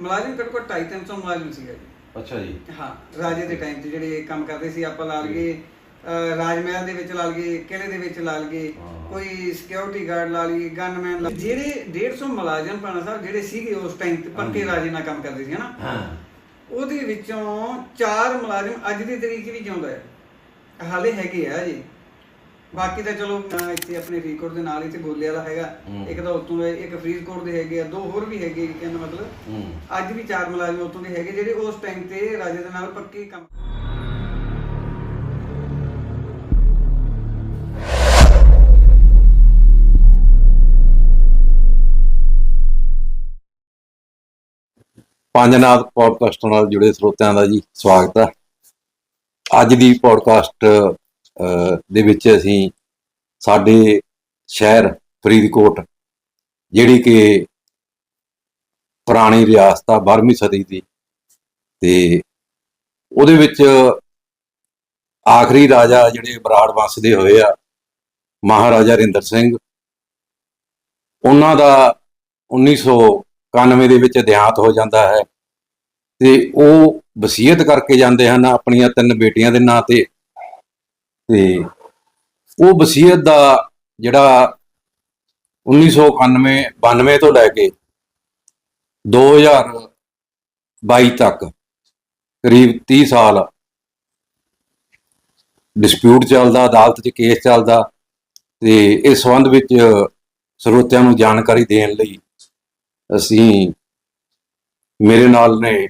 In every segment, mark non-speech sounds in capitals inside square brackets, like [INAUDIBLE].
ਮੁਲਾਜ਼ਮ ਘੱਟੋ ਘੱਟ 250 ਮੁਲਾਜ਼ਮ ਸੀਗਾ ਜੀ। ਅੱਛਾ ਜੀ। ਹਾਂ ਰਾਜੇ ਦੇ ਟਾਈਮ ਤੇ ਜਿਹੜੇ ਕੰਮ ਕਰਦੇ ਸੀ ਆਪਾਂ ਲਾ ਲਈਏ ਅਹ, ਰਾਜ ਮਹਿਲ ਦੇ ਵਿੱਚ ਲਾ ਲਈਏ ਕਿਲੇ ਦੇ ਵਿੱਚ ਲਾ ਲਈਏ। ਕੋਈ ਸਿਕਿਉਰਿਟੀ ਗਾਰਡ ਲਾ ਲਈਏ ਗਨਮੈਨ ਜਿਹੜੇ 150 ਮੁਲਾਜ਼ਮ ਪਾਣਾ ਸਾਹਿਬ ਜਿਹੜੇ ਸੀਗੇ ਉਸ ਟਾਈਮ ਤੇ ਪੱਕੇ ਰਾਜੇ ਨਾਲ ਕੰਮ ਕਰਦੇ ਸੀ ਹਨਾ? ਹਾਂ। ਉਹਦੇ ਵਿੱਚੋਂ ਚਾਰ ਮੁਲਾਜ਼ਮ ਅੱਜ ਦੀ ਤਰੀਕ ਵੀ ਜਿਉਂਦਾ ਹੈ। ਹਾਲੇ ਹੈਗੇ ਆ ਜੀ ਬਾਕੀ ਤਾਂ ਚਲੋ ਅਹ, ਇੱਥੇ ਆਪਣੇ ਫਰੀਦਕੋਟ ਦੇ ਨਾਲ ਇੱਥੇ ਗੋਲੇ ਵਾਲਾ ਹੈਗਾ। ਇੱਕ ਤਾਂ ਉਤੋਂ ਦੇ ਇੱਕ ਫਰੀਦਕੋਟ ਦੇ ਹੈਗੇ ਆ ਦੋ ਹੋਰ ਵੀ ਹੈਗੇ ਕਹਿੰਦਾ ਮਤਲਬ। ਹੂੰ। ਅੱਜ ਵੀ ਚਾਰ ਮੁਲਾਜ਼ਮ ਉਤੋਂ ਦੇ ਹੈਗੇ ਜਿਹੜੇ ਉਸ ਟਾਈਮ ਤੇ ਰਾਜੇ ਦੇ ਨਾਲ ਪੱਕੇ ਕੰਮ ਪੰਜਨਾਥ ਪੋਡਕਾਸਟ ਨਾਲ ਜੁੜੇ ਸਰੋਤਿਆਂ ਦਾ ਜੀ ਸਵਾਗਤ ਹੈ। ਅੱਜ ਦੀ ਪੋਡਕਾਸਟ ਦੇ ਵਿੱਚ ਅਸੀਂ ਸਾਡੇ ਸ਼ਹਿਰ ਫਰੀਦਕੋਟ, ਜਿਹੜੀ ਕਿ ਪੁਰਾਣੀ ਰਿਆਸਤ ਆ 12ਵੀਂ ਸਦੀ ਦੀ, ਤੇ ਉਹਦੇ ਵਿੱਚ ਆਖਰੀ ਰਾਜਾ ਜਿਹੜੇ ਬਰਾੜ ਵੰਸ਼ ਦੇ ਹੋਏ ਆ, ਮਹਾਰਾਜਾ ਰਿੰਦਰ ਸਿੰਘ, ਉਹਨਾਂ ਦਾ 1991 ਦੇ ਵਿੱਚ ਦੇਹਾਂਤ ਹੋ ਜਾਂਦਾ ਹੈ, ਤੇ ਉਹ ਵਸੀਅਤ ਕਰਕੇ ਜਾਂਦੇ ਹਨ ਆਪਣੀਆਂ ਤਿੰਨ ਬੇਟੀਆਂ ਦੇ ਨਾਂ ਤੇ। ਤੇ ਉਹ ਵਸੀਅਤ ਦਾ ਜਿਹੜਾ 1991 92 ਤੋਂ ਲੈ ਕੇ 2022 ਤੱਕ ਕਰੀਬ 30 ਸਾਲ ਡਿਸਪਿਊਟ ਚੱਲਦਾ, ਅਦਾਲਤ 'ਚ ਕੇਸ ਚੱਲਦਾ ਤੇ ਇਸ ਸੰਬੰਧ ਵਿੱਚ ਸਰੋਤਿਆਂ ਨੂੰ ਜਾਣਕਾਰੀ ਦੇਣ ਲਈ ਅਸੀਂ ਮੇਰੇ ਨਾਲ ਨੇ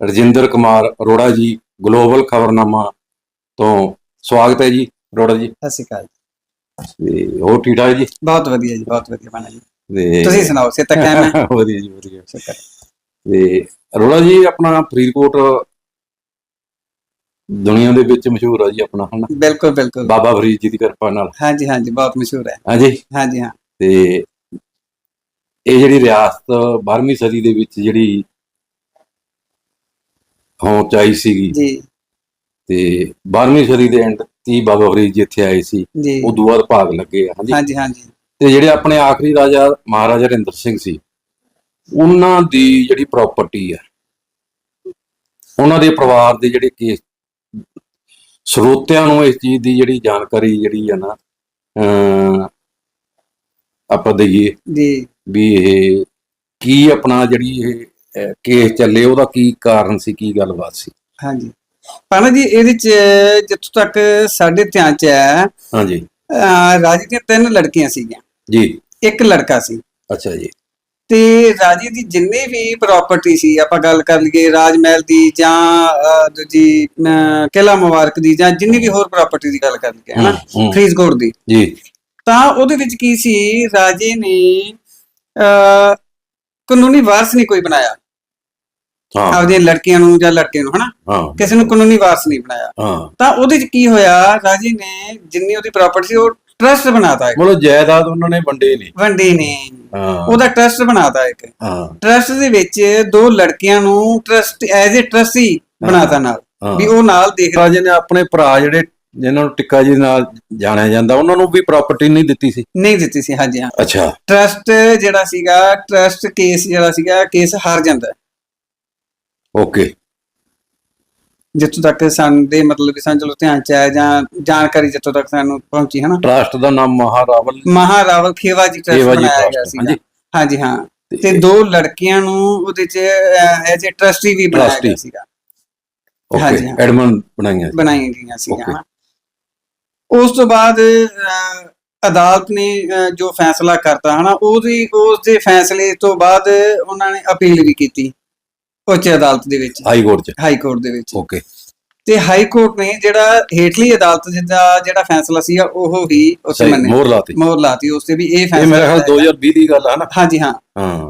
ਰਜਿੰਦਰ ਕੁਮਾਰ ਅਰੋੜਾ ਜੀ ਗਲੋਬਲ ਖਬਰਨਾਮਾ ਤੋਂ ਸਵਾਗਤ ਹੈ ਜੀ ਅਰੋੜਾ ਜੀ। ਸਤਿ ਸ਼੍ਰੀ ਅਕਾਲ ਤੇ ਹੋਰ ਠੀਕ ਠਾਕ ਜੀ? ਬਹੁਤ ਵਧੀਆ ਜੀ ਬਹੁਤ ਵਧੀਆ ਬਣਾ ਜੀ। ਤੇ ਤੁਸੀਂ ਸੁਣਾਓ ਸੇ ਤੱਕ ਐਵੇਂ ਵਧੀਆ ਜੀ ਵਧੀਆ। ਸ਼ੁਕਰ ਤੇ ਅਰੋੜਾ ਜੀ ਆਪਣਾ ਫਰੀਦਕੋਟ ਦੁਨੀਆ ਦੇ ਵਿੱਚ ਮਸ਼ਹੂਰ ਆ ਜੀ ਆਪਣਾ ਹਨਾ? ਬਿਲਕੁਲ ਬਿਲਕੁਲ। ਬਾਬਾ ਫਰੀਦ ਜੀ ਦੀ ਕਿਰਪਾ ਨਾਲ। ਹਾਂਜੀ ਹਾਂਜੀ ਬਹੁਤ ਮਸ਼ਹੂਰ ਹੈ। ਹਾਂਜੀ ਹਾਂਜੀ ਹਾਂ। ਤੇ ਇਹ ਜਿਹੜੀ ਰਿਆਸਤ 12ਵੀਂ ਸਦੀ ਦੇ ਵਿੱਚ ਜਿਹੜੀ ਆਈ ਸੀਗੀ ਜੀ। ਤੇ 12ਵੀਂ ਸਦੀ ਦੇ ਐਂਡ 30 ਬਾਬਾ ਫਰੀਦ ਜੀ ਇੱਥੇ ਆਏ ਸੀ ਜੀ। ਉਹ ਤੋਂ ਬਾਅਦ ਭਾਗ ਲੱਗੇ ਆ ਹਾਂਜੀ। ਹਾਂਜੀ ਹਾਂਜੀ। ਤੇ ਜਿਹੜੇ ਆਪਣੇ ਆਖਰੀ ਰਾਜਾ ਮਹਾਰਾਜਾ ਰਿੰਦਰ ਸਿੰਘ ਸੀ ਉਹਨਾਂ ਦੀ ਜਿਹੜੀ ਪ੍ਰਾਪਰਟੀ ਹੈ ਉਹਨਾਂ ਦੇ ਪਰਿਵਾਰ ਦੇ ਜਿਹੜੇ ਕੇਸ ਸਰੋਤਿਆਂ ਨੂੰ ਇਸ ਚੀਜ਼ ਦੀ ਜਿਹੜੀ ਜਾਣਕਾਰੀ ਜਿਹੜੀ ਹੈ ਨਾ ਅਮ ਆਪਾਂ ਦਈਏ ਜੀ। ਵੀ ਇਹ ਕੀ ਆਪਣਾ ਜਿਹੜੀ ਇਹ ਅਹ, ਕੇਸ ਚੱਲੇ ਉਹਦਾ ਕੀ ਕਾਰਨ ਸੀ ਕੀ ਗੱਲਬਾਤ ਸੀ? ਹਾਂਜੀ। ਪਾਣਾ ਜੀ ਇਹਦੇ ਚ ਜਿੱਥੋਂ ਤੱਕ ਸਾਡੇ ਧਿਆਨ ਚ ਹੈ ਹਾਂਜੀ। ਰਾਜੇ ਦੀਆਂ ਤਿੰਨ ਲੜਕੀਆਂ ਸੀਗੀਆਂ। ਜੀ। ਇੱਕ ਲੜਕਾ ਸੀ। ਅੱਛਾ ਜੀ। ਤੇ ਰਾਜੇ ਦੀ ਜਿੰਨੇ ਵੀ ਪ੍ਰਾਪਰਟੀ ਸੀ ਆਪਾਂ ਗੱਲ ਕਰ ਲਈਏ ਰਾਜ ਮਹਿਲ ਦੀ ਜਾਂ ਦੂਜੀ ਕਿਲ੍ਹਾ ਮੁਬਾਰਕ ਦੀ ਜਾਂ ਜਿੰਨੀ ਵੀ ਹੋਰ ਪ੍ਰਾਪਰਟੀ ਦੀ ਗੱਲ ਕਰ ਲਈਏ ਹਨਾ। ਫਰੀਦਕੋਟ ਦੀ। ਜੀ। ਤਾਂ ਉਹਦੇ ਵਿੱਚ ਕੀ ਸੀ ਰਾਜੇ ਨੇ ਕਾਨੂੰਨੀ ਵਾਰਸ ਨਹੀਂ ਕੋਈ ਬਣਾਇਆ। ਹਾਂ। ਆਪਦੀਆਂ ਲੜਕੀਆਂ ਨੂੰ ਜਾਂ ਲੜਕੇ ਨੂੰ ਹਨਾ? ਹਾਂ। ਕਿਸੇ ਨੂੰ ਕਾਨੂੰਨੀ ਵਾਰਸ ਨਹੀਂ ਬਣਾਇਆ। ਹਾਂ। ਤਾਂ ਉਹਦੇ ਚ ਕੀ ਹੋਇਆ ਰਾਜੇ ਨੇ ਜਿੰਨੀ ਉਹਦੀ ਪ੍ਰਾਪਰਟੀ ਸੀ ਉਹ ਟਰਸਟ ਬਣਾਤਾ ਇੱਕ। ਮਤਲਬ ਜਾਇਦਾਦ ਉਹਨਾਂ ਨੇ ਵੰਡੇ ਨਹੀਂ। ਵੰਡੇ ਨੇ ਹਾਂ। ਉਹਦਾ ਟਰਸਟ ਬਣਾਤਾ ਇੱਕ। ਹਾਂ। ਟਰਸਟ ਦੇ ਵਿੱਚ ਦੋ ਲੜਕੀਆਂ ਨੂੰ ਟਰਸਟ ਐਜ਼ ਅ ਟਰਸਟੀ ਬਣਾਤਾ ਨਾਲ। ਵੀ ਉਹ ਨਾਲ ਦੇਖ ਰਾਜੇ ਨੇ ਆਪਣੇ ਭਰਾ ਜਿਹੜੇ ਜਿਨ੍ਹਾਂ ਨੂੰ ਟਿੱਕਾ ਜੀ ਨਾਲ ਜਾਣਿਆ ਜਾਂਦਾ ਉਹਨਾਂ ਨੂੰ ਵੀ ਪ੍ਰਾਪਰਟੀ ਨਹੀਂ ਦਿੱਤੀ ਸੀ? ਨਹੀਂ ਦਿੱਤੀ ਸੀ ਹਾਂਜੀ ਹਾਂ। ਅੱਛਾ। ਟਰਸਟ ਜਿਹੜਾ ਸੀਗਾ ਟਰਸਟ ਕੇਸ ਜਿਹੜਾ ਸੀਗਾ ਕੇਸ ਹਾਰ ਜਾਂਦਾ। ਓਕੇ ਜਿੱਥੋਂ ਤੱਕ ਸਾਡੇ ਮਤਲਬ ਕਿ ਸਾਨੂੰ ਚਲੋ ਧਿਆਨ ਚ ਆਇਆ ਜਾਂ ਜਾਣਕਾਰੀ ਜਿੱਥੋਂ ਤੱਕ ਸਾਨੂੰ ਪਹੁੰਚੀ ਹਨਾ ਟਰਸਟ ਦਾ ਨਾਮ ਮਹਾਰਾਵਲ ਮਹਾਰਾਵਲ ਖੇਵਾ ਜੀ ਟਰਸਟ ਖੇਵਾ ਜੀ ਬਣਾਇਆ trust, ਗਿਆ ਸੀ ਹਾਂਜੀ। ਹਾਂਜੀ ਹਾਂ ਤੇ ਦੋ ਲੜਕੀਆਂ ਨੂੰ ਉਹਦੇ ਚ ਐਜ਼ ਅ ਟਰਸਟੀ ਵੀ ਬਣਾਇਆ ਗਿਆ Trustee। ਸੀਗਾ ਓਕੇ ਹਾਂ। ਐਡਮਨ ਬਣਾਈਆਂ ਸੀ। ਬਣਾਈਆਂ ਗਈਆਂ ਸੀਗੀਆਂ Okay. ਹਨਾ। ਉਸ ਤੋਂ ਬਾਅਦ ਅਹ, ਅਦਾਲਤ ਨੇ ਅਹ, ਜੋ ਫੈਸਲਾ ਕਰਤਾ ਹਨਾ ਉਹਦੀ ਉਸ ਦੇ ਫੈਸਲੇ ਤੋਂ ਬਾਅਦ ਉਹਨਾਂ ਨੇ ਅਪੀਲ ਵੀ ਕੀਤੀ ਉੱਚ ਅਦਾਲਤ ਦੇ ਵਿੱਚ। ਹਾਈ ਕੋਰਟ ਚ। ਹਾਈ ਕੋਰਟ ਦੇ ਵਿੱਚ। ਓਕੇ। ਤੇ ਹਾਈ ਕੋਰਟ ਨੇ ਜਿਹੜਾ ਹੇਠਲੀ ਅਦਾਲਤ ਦਾ ਜਿਹੜਾ ਫੈਸਲਾ ਸੀਗਾ ਉਹ ਹੀ ਉਸ ਮੰਨੇ ਮੋਹਰ ਲਾਤੀ। ਮੋਹਰ ਲਾਤੀ ਉਸ ਤੇ ਵੀ ਇਹ ਇਹ ਫੈਸਲਾ ਮੇਰੇ ਖਿਆਲ ਜਿਹੜਾ ਹੈਗਾ- 2020 ਦੀ ਗੱਲ ਹੈ ਨਾ। ਹਾਂਜੀ ਹਾਂ।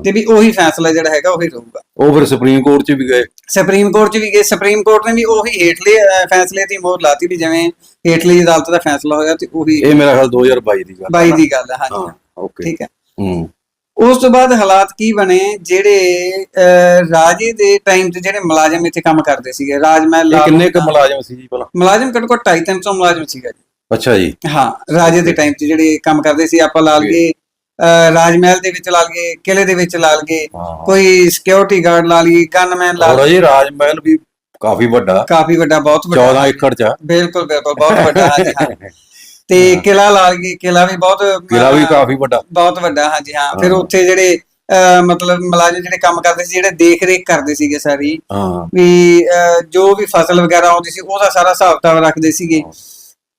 ਤੇ ਵੀ ਉਹੀ ਫੈਸਲਾ ਜਿਹੜਾ ਹੈਗਾ ਉਹੀ ਰਹੂਗਾ। ਉਹ ਫਿਰ ਸੁਪਰੀਮ ਕੋਰਟ ਚ ਵੀ ਗਏ। ਸੁਪਰੀਮ ਕੋਰਟ ਚ ਵੀ ਗਏ। ਸੁਪਰੀਮ ਕੋਰਟ ਨੇ ਵੀ ਉਹੀ ਹੇਠਲੇ ਫੈਸਲੇ ਦੀ ਮੋਹਰ ਲਾਤੀ ਵੀ ਜਿਵੇਂ ਹੇਠਲੀ ਅਦਾਲਤ ਦਾ ਫੈਸਲਾ ਹੋਇਆ ਤੇ ਉਹੀ ਇਹ ਮੇਰੇ ਖਿਆਲ 2022 ਦੀ ਗੱਲ ਹੈ 22 ਨਾ? ਦੀ ਗੱਲ ਹੈ ਹਾਂਜੀ। ਹਾਂ ਓਕੇ। ਠੀਕ ਹੈ। ਹੂੰ। ਉਸ ਤੋਂ ਬਾਅਦ ਹਾਲਾਤ ਕੀ ਬਣੇ? ਜਿਹੜੇ ਰਾਜੇ ਦੇ ਟਾਈਮ ਤੇ ਜਿਹੜੇ ਮੁਲਾਜ਼ਮ ਇੱਥੇ ਕੰਮ ਕਰਦੇ ਸੀਗੇ ਰਾਜ ਮਹਿਲ ਕਿੰਨੇ ਕੁ ਮੁਲਾਜ਼ਮ ਸੀ ਜੀ ਭਲਾ? ਮੁਲਾਜ਼ਮ ਘੱਟੋ ਘੱਟ 250 ਮੁਲਾਜ਼ਮ ਸੀਗਾ ਜੀ। ਅੱਛਾ ਜੀ। ਹਾਂ ਰਾਜੇ ਦੇ ਟਾਈਮ ਤੇ ਜਿਹੜੇ ਕੰਮ ਕਰਦੇ ਸੀ ਆਪਾਂ ਲਾ ਲਈਏ ਰਾਜ ਮਹਿਲ ਦੇ ਵਿੱਚ ਲਾ ਲਈਏ ਕਿਲੇ ਦੇ ਵਿੱਚ ਲਾ ਲਈਏ ਕੋਈ ਸਿਕਿਉਰਿਟੀ ਗਾਰਡ ਲਾ ਲਈਏ ਗਨਮੈਨ ਲਾ ਜੀ ਰਾਜ ਮਹਿਲ ਵੀ ਕਾਫੀ ਵੱਡਾ। ਕਾਫੀ ਵੱਡਾ ਬਹੁਤ ਵੱਡਾ। 14 ਏਕੜ ਚ। ਬਿਲਕੁਲ ਬਿਲਕੁਲ ਬਹੁਤ ਵੱਡਾ ਹਾਂ। [LAUGHS] ਤੇ ਹਾਂ। ਕਿਲਾ ਲਾ ਲਈਏ ਕਿਲਾ ਵੀ ਬਹੁਤ ਕਿਲਾ ਵੀ ਕਾਫੀ ਵੱਡਾ। ਬਹੁਤ ਵੱਡਾ ਹਾਂਜੀ ਹਾਂ। ਫਿਰ ਹਾਂ। ਉੱਥੇ ਜਿਹੜੇ ਮਤਲਬ ਮੁਲਾਜ਼ਮ ਜਿਹੜੇ ਕੰਮ ਕਰਦੇ ਸੀ ਜਿਹੜੇ ਦੇਖ ਰੇਖ ਕਰਦੇ ਸੀਗੇ ਸਾਰੀ ਹਾਂ। ਵੀ ਜੋ ਵੀ ਫਸਲ ਵਗੈਰਾ ਆਉਂਦੀ ਸੀ ਉਹਦਾ ਸਾਰਾ ਹਿਸਾਬ ਕਿਤਾਬ ਰੱਖਦੇ ਸੀਗੇ।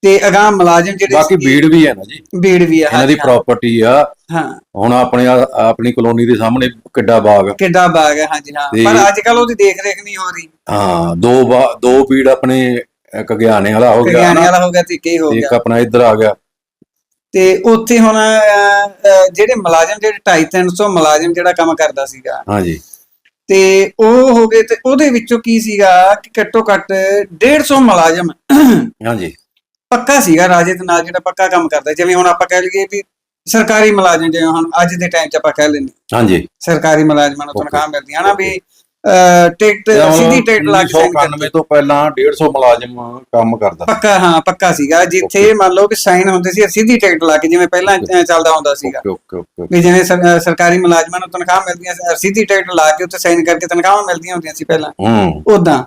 ਤੇ ਅਗਾਂਹ ਮੁਲਾਜ਼ਮ ਜਿਹੜੇ ਬਾਕੀ ਬੀੜ ਵੀ ਹੈ ਨਾ ਜੀ। ਬੀੜ ਵੀ ਆ ਇਹਨਾਂ ਦੀ ਹਾਂ। ਪ੍ਰਾਪਰਟੀ ਆ। ਹਾਂ। ਹੁਣ ਆਪਣੇ ਆਪਣੀ ਕਲੋਨੀ ਦੇ ਸਾਹਮਣੇ ਕਿੱਡਾ ਬਾਗ। ਕਿੱਡਾ ਬਾਗ ਹੈ ਹਾਂਜੀ ਹਾਂ। ਪਰ ਅੱਜ ਕੱਲ ਉਹਦੀ ਦੇਖ ਰੇਖ ਨਹੀਂ ਹੋ ਰਹੀ। ਹਾਂ ਦੋ ਦੋ ਬੀੜ ਆਪਣੇ ਇੱਕ ਗਿਆਨੇ ਵਾਲਾ ਹੋ ਗਿਆ ਕਗਿਆਨੇ ਨਾ, ਵਾਲਾ ਹੋ ਗਿਆ ਤੇ ਕੀ ਹੋ ਗਿਆ ਇੱਕ ਆਪਣਾ ਇੱਧਰ ਆ ਗਿਆ। ਤੇ ਉੱਥੇ ਹੁਣ ਜਿਹੜੇ ਮੁਲਾਜ਼ਮ ਜਿਹੜੇ 250 ਮੁਲਾਜ਼ਮ ਜਿਹੜਾ ਕੰਮ ਕਰਦਾ ਸੀਗਾ ਹਾਂਜੀ। ਤੇ ਉਹ ਹੋ ਗਏ ਤੇ ਉਹਦੇ ਵਿੱਚੋਂ ਕੀ ਸੀਗਾ ਕਿ ਘੱਟੋ ਘੱਟ 150 ਮੁਲਾਜ਼ਮ ਹਾਂਜੀ। ਪੱਕਾ ਸੀਗਾ ਰਾਜੇ ਦੇ ਨਾਲ ਜਿਹੜਾ ਪੱਕਾ ਕੰਮ ਕਰਦਾ। ਜਿਵੇਂ ਹੁਣ ਆਪਾਂ ਕਹਿ ਲਈਏ ਵੀ ਸਰਕਾਰੀ ਮੁਲਾਜ਼ਮ ਜਿਵੇਂ ਹੁਣ ਅੱਜ ਦੇ ਟਾਈਮ 'ਚ ਆਪਾਂ ਕਹਿ ਲੈਂਦੇ ਹਾਂਜੀ। ਸਰਕਾਰੀ ਮੁਲਾਜ਼ਮਾਂ ਨੂੰ. ਤਨਖਾਹ ਮਿਲਦੀ ਹੈ ਨਾ ਵੀ ਟਿਕਟ ਸਿੱਧੀ ਟਿਕਟ ਲਾ ਕੇ sign 1991 ਕਰਨੀ। ਤੋਂ ਪਹਿਲਾਂ 150 ਮੁਲਾਜ਼ਮ ਕੰਮ ਕਰਦਾ। ਪੱਕਾ ਹਾਂ ਪੱਕਾ ਸੀਗਾ। ਜਿੱਥੇ ਮੰਨ ਲਓ ਕਿ ਸਾਈਨ ਹੁੰਦੇ ਸੀ ਸਿੱਧੀ ਟਿਕਟ ਲਾ ਕੇ ਜਿਵੇਂ ਪਹਿਲਾਂ ਚੱਲਦਾ ਹੁੰਦਾ ਸੀਗਾ। Okay okay okay. ਵੀ ਜਿਵੇਂ ਸਰਕਾਰੀ ਮੁਲਾਜ਼ਮਾਂ ਨੂੰ ਤਨਖਾਹ ਮਿਲਦੀਆਂ ਸੀ, ਸਿੱਧੀ ਟਿਕਟ ਲਾ ਕੇ ਉੱਤੇ ਸਾਈਨ ਕਰਕੇ ਤਨਖਾਹਾਂ ਮਿਲਦੀਆਂ ਹੁੰਦੀਆਂ ਸੀ ਪਹਿਲਾਂ। ਉਦਾਂ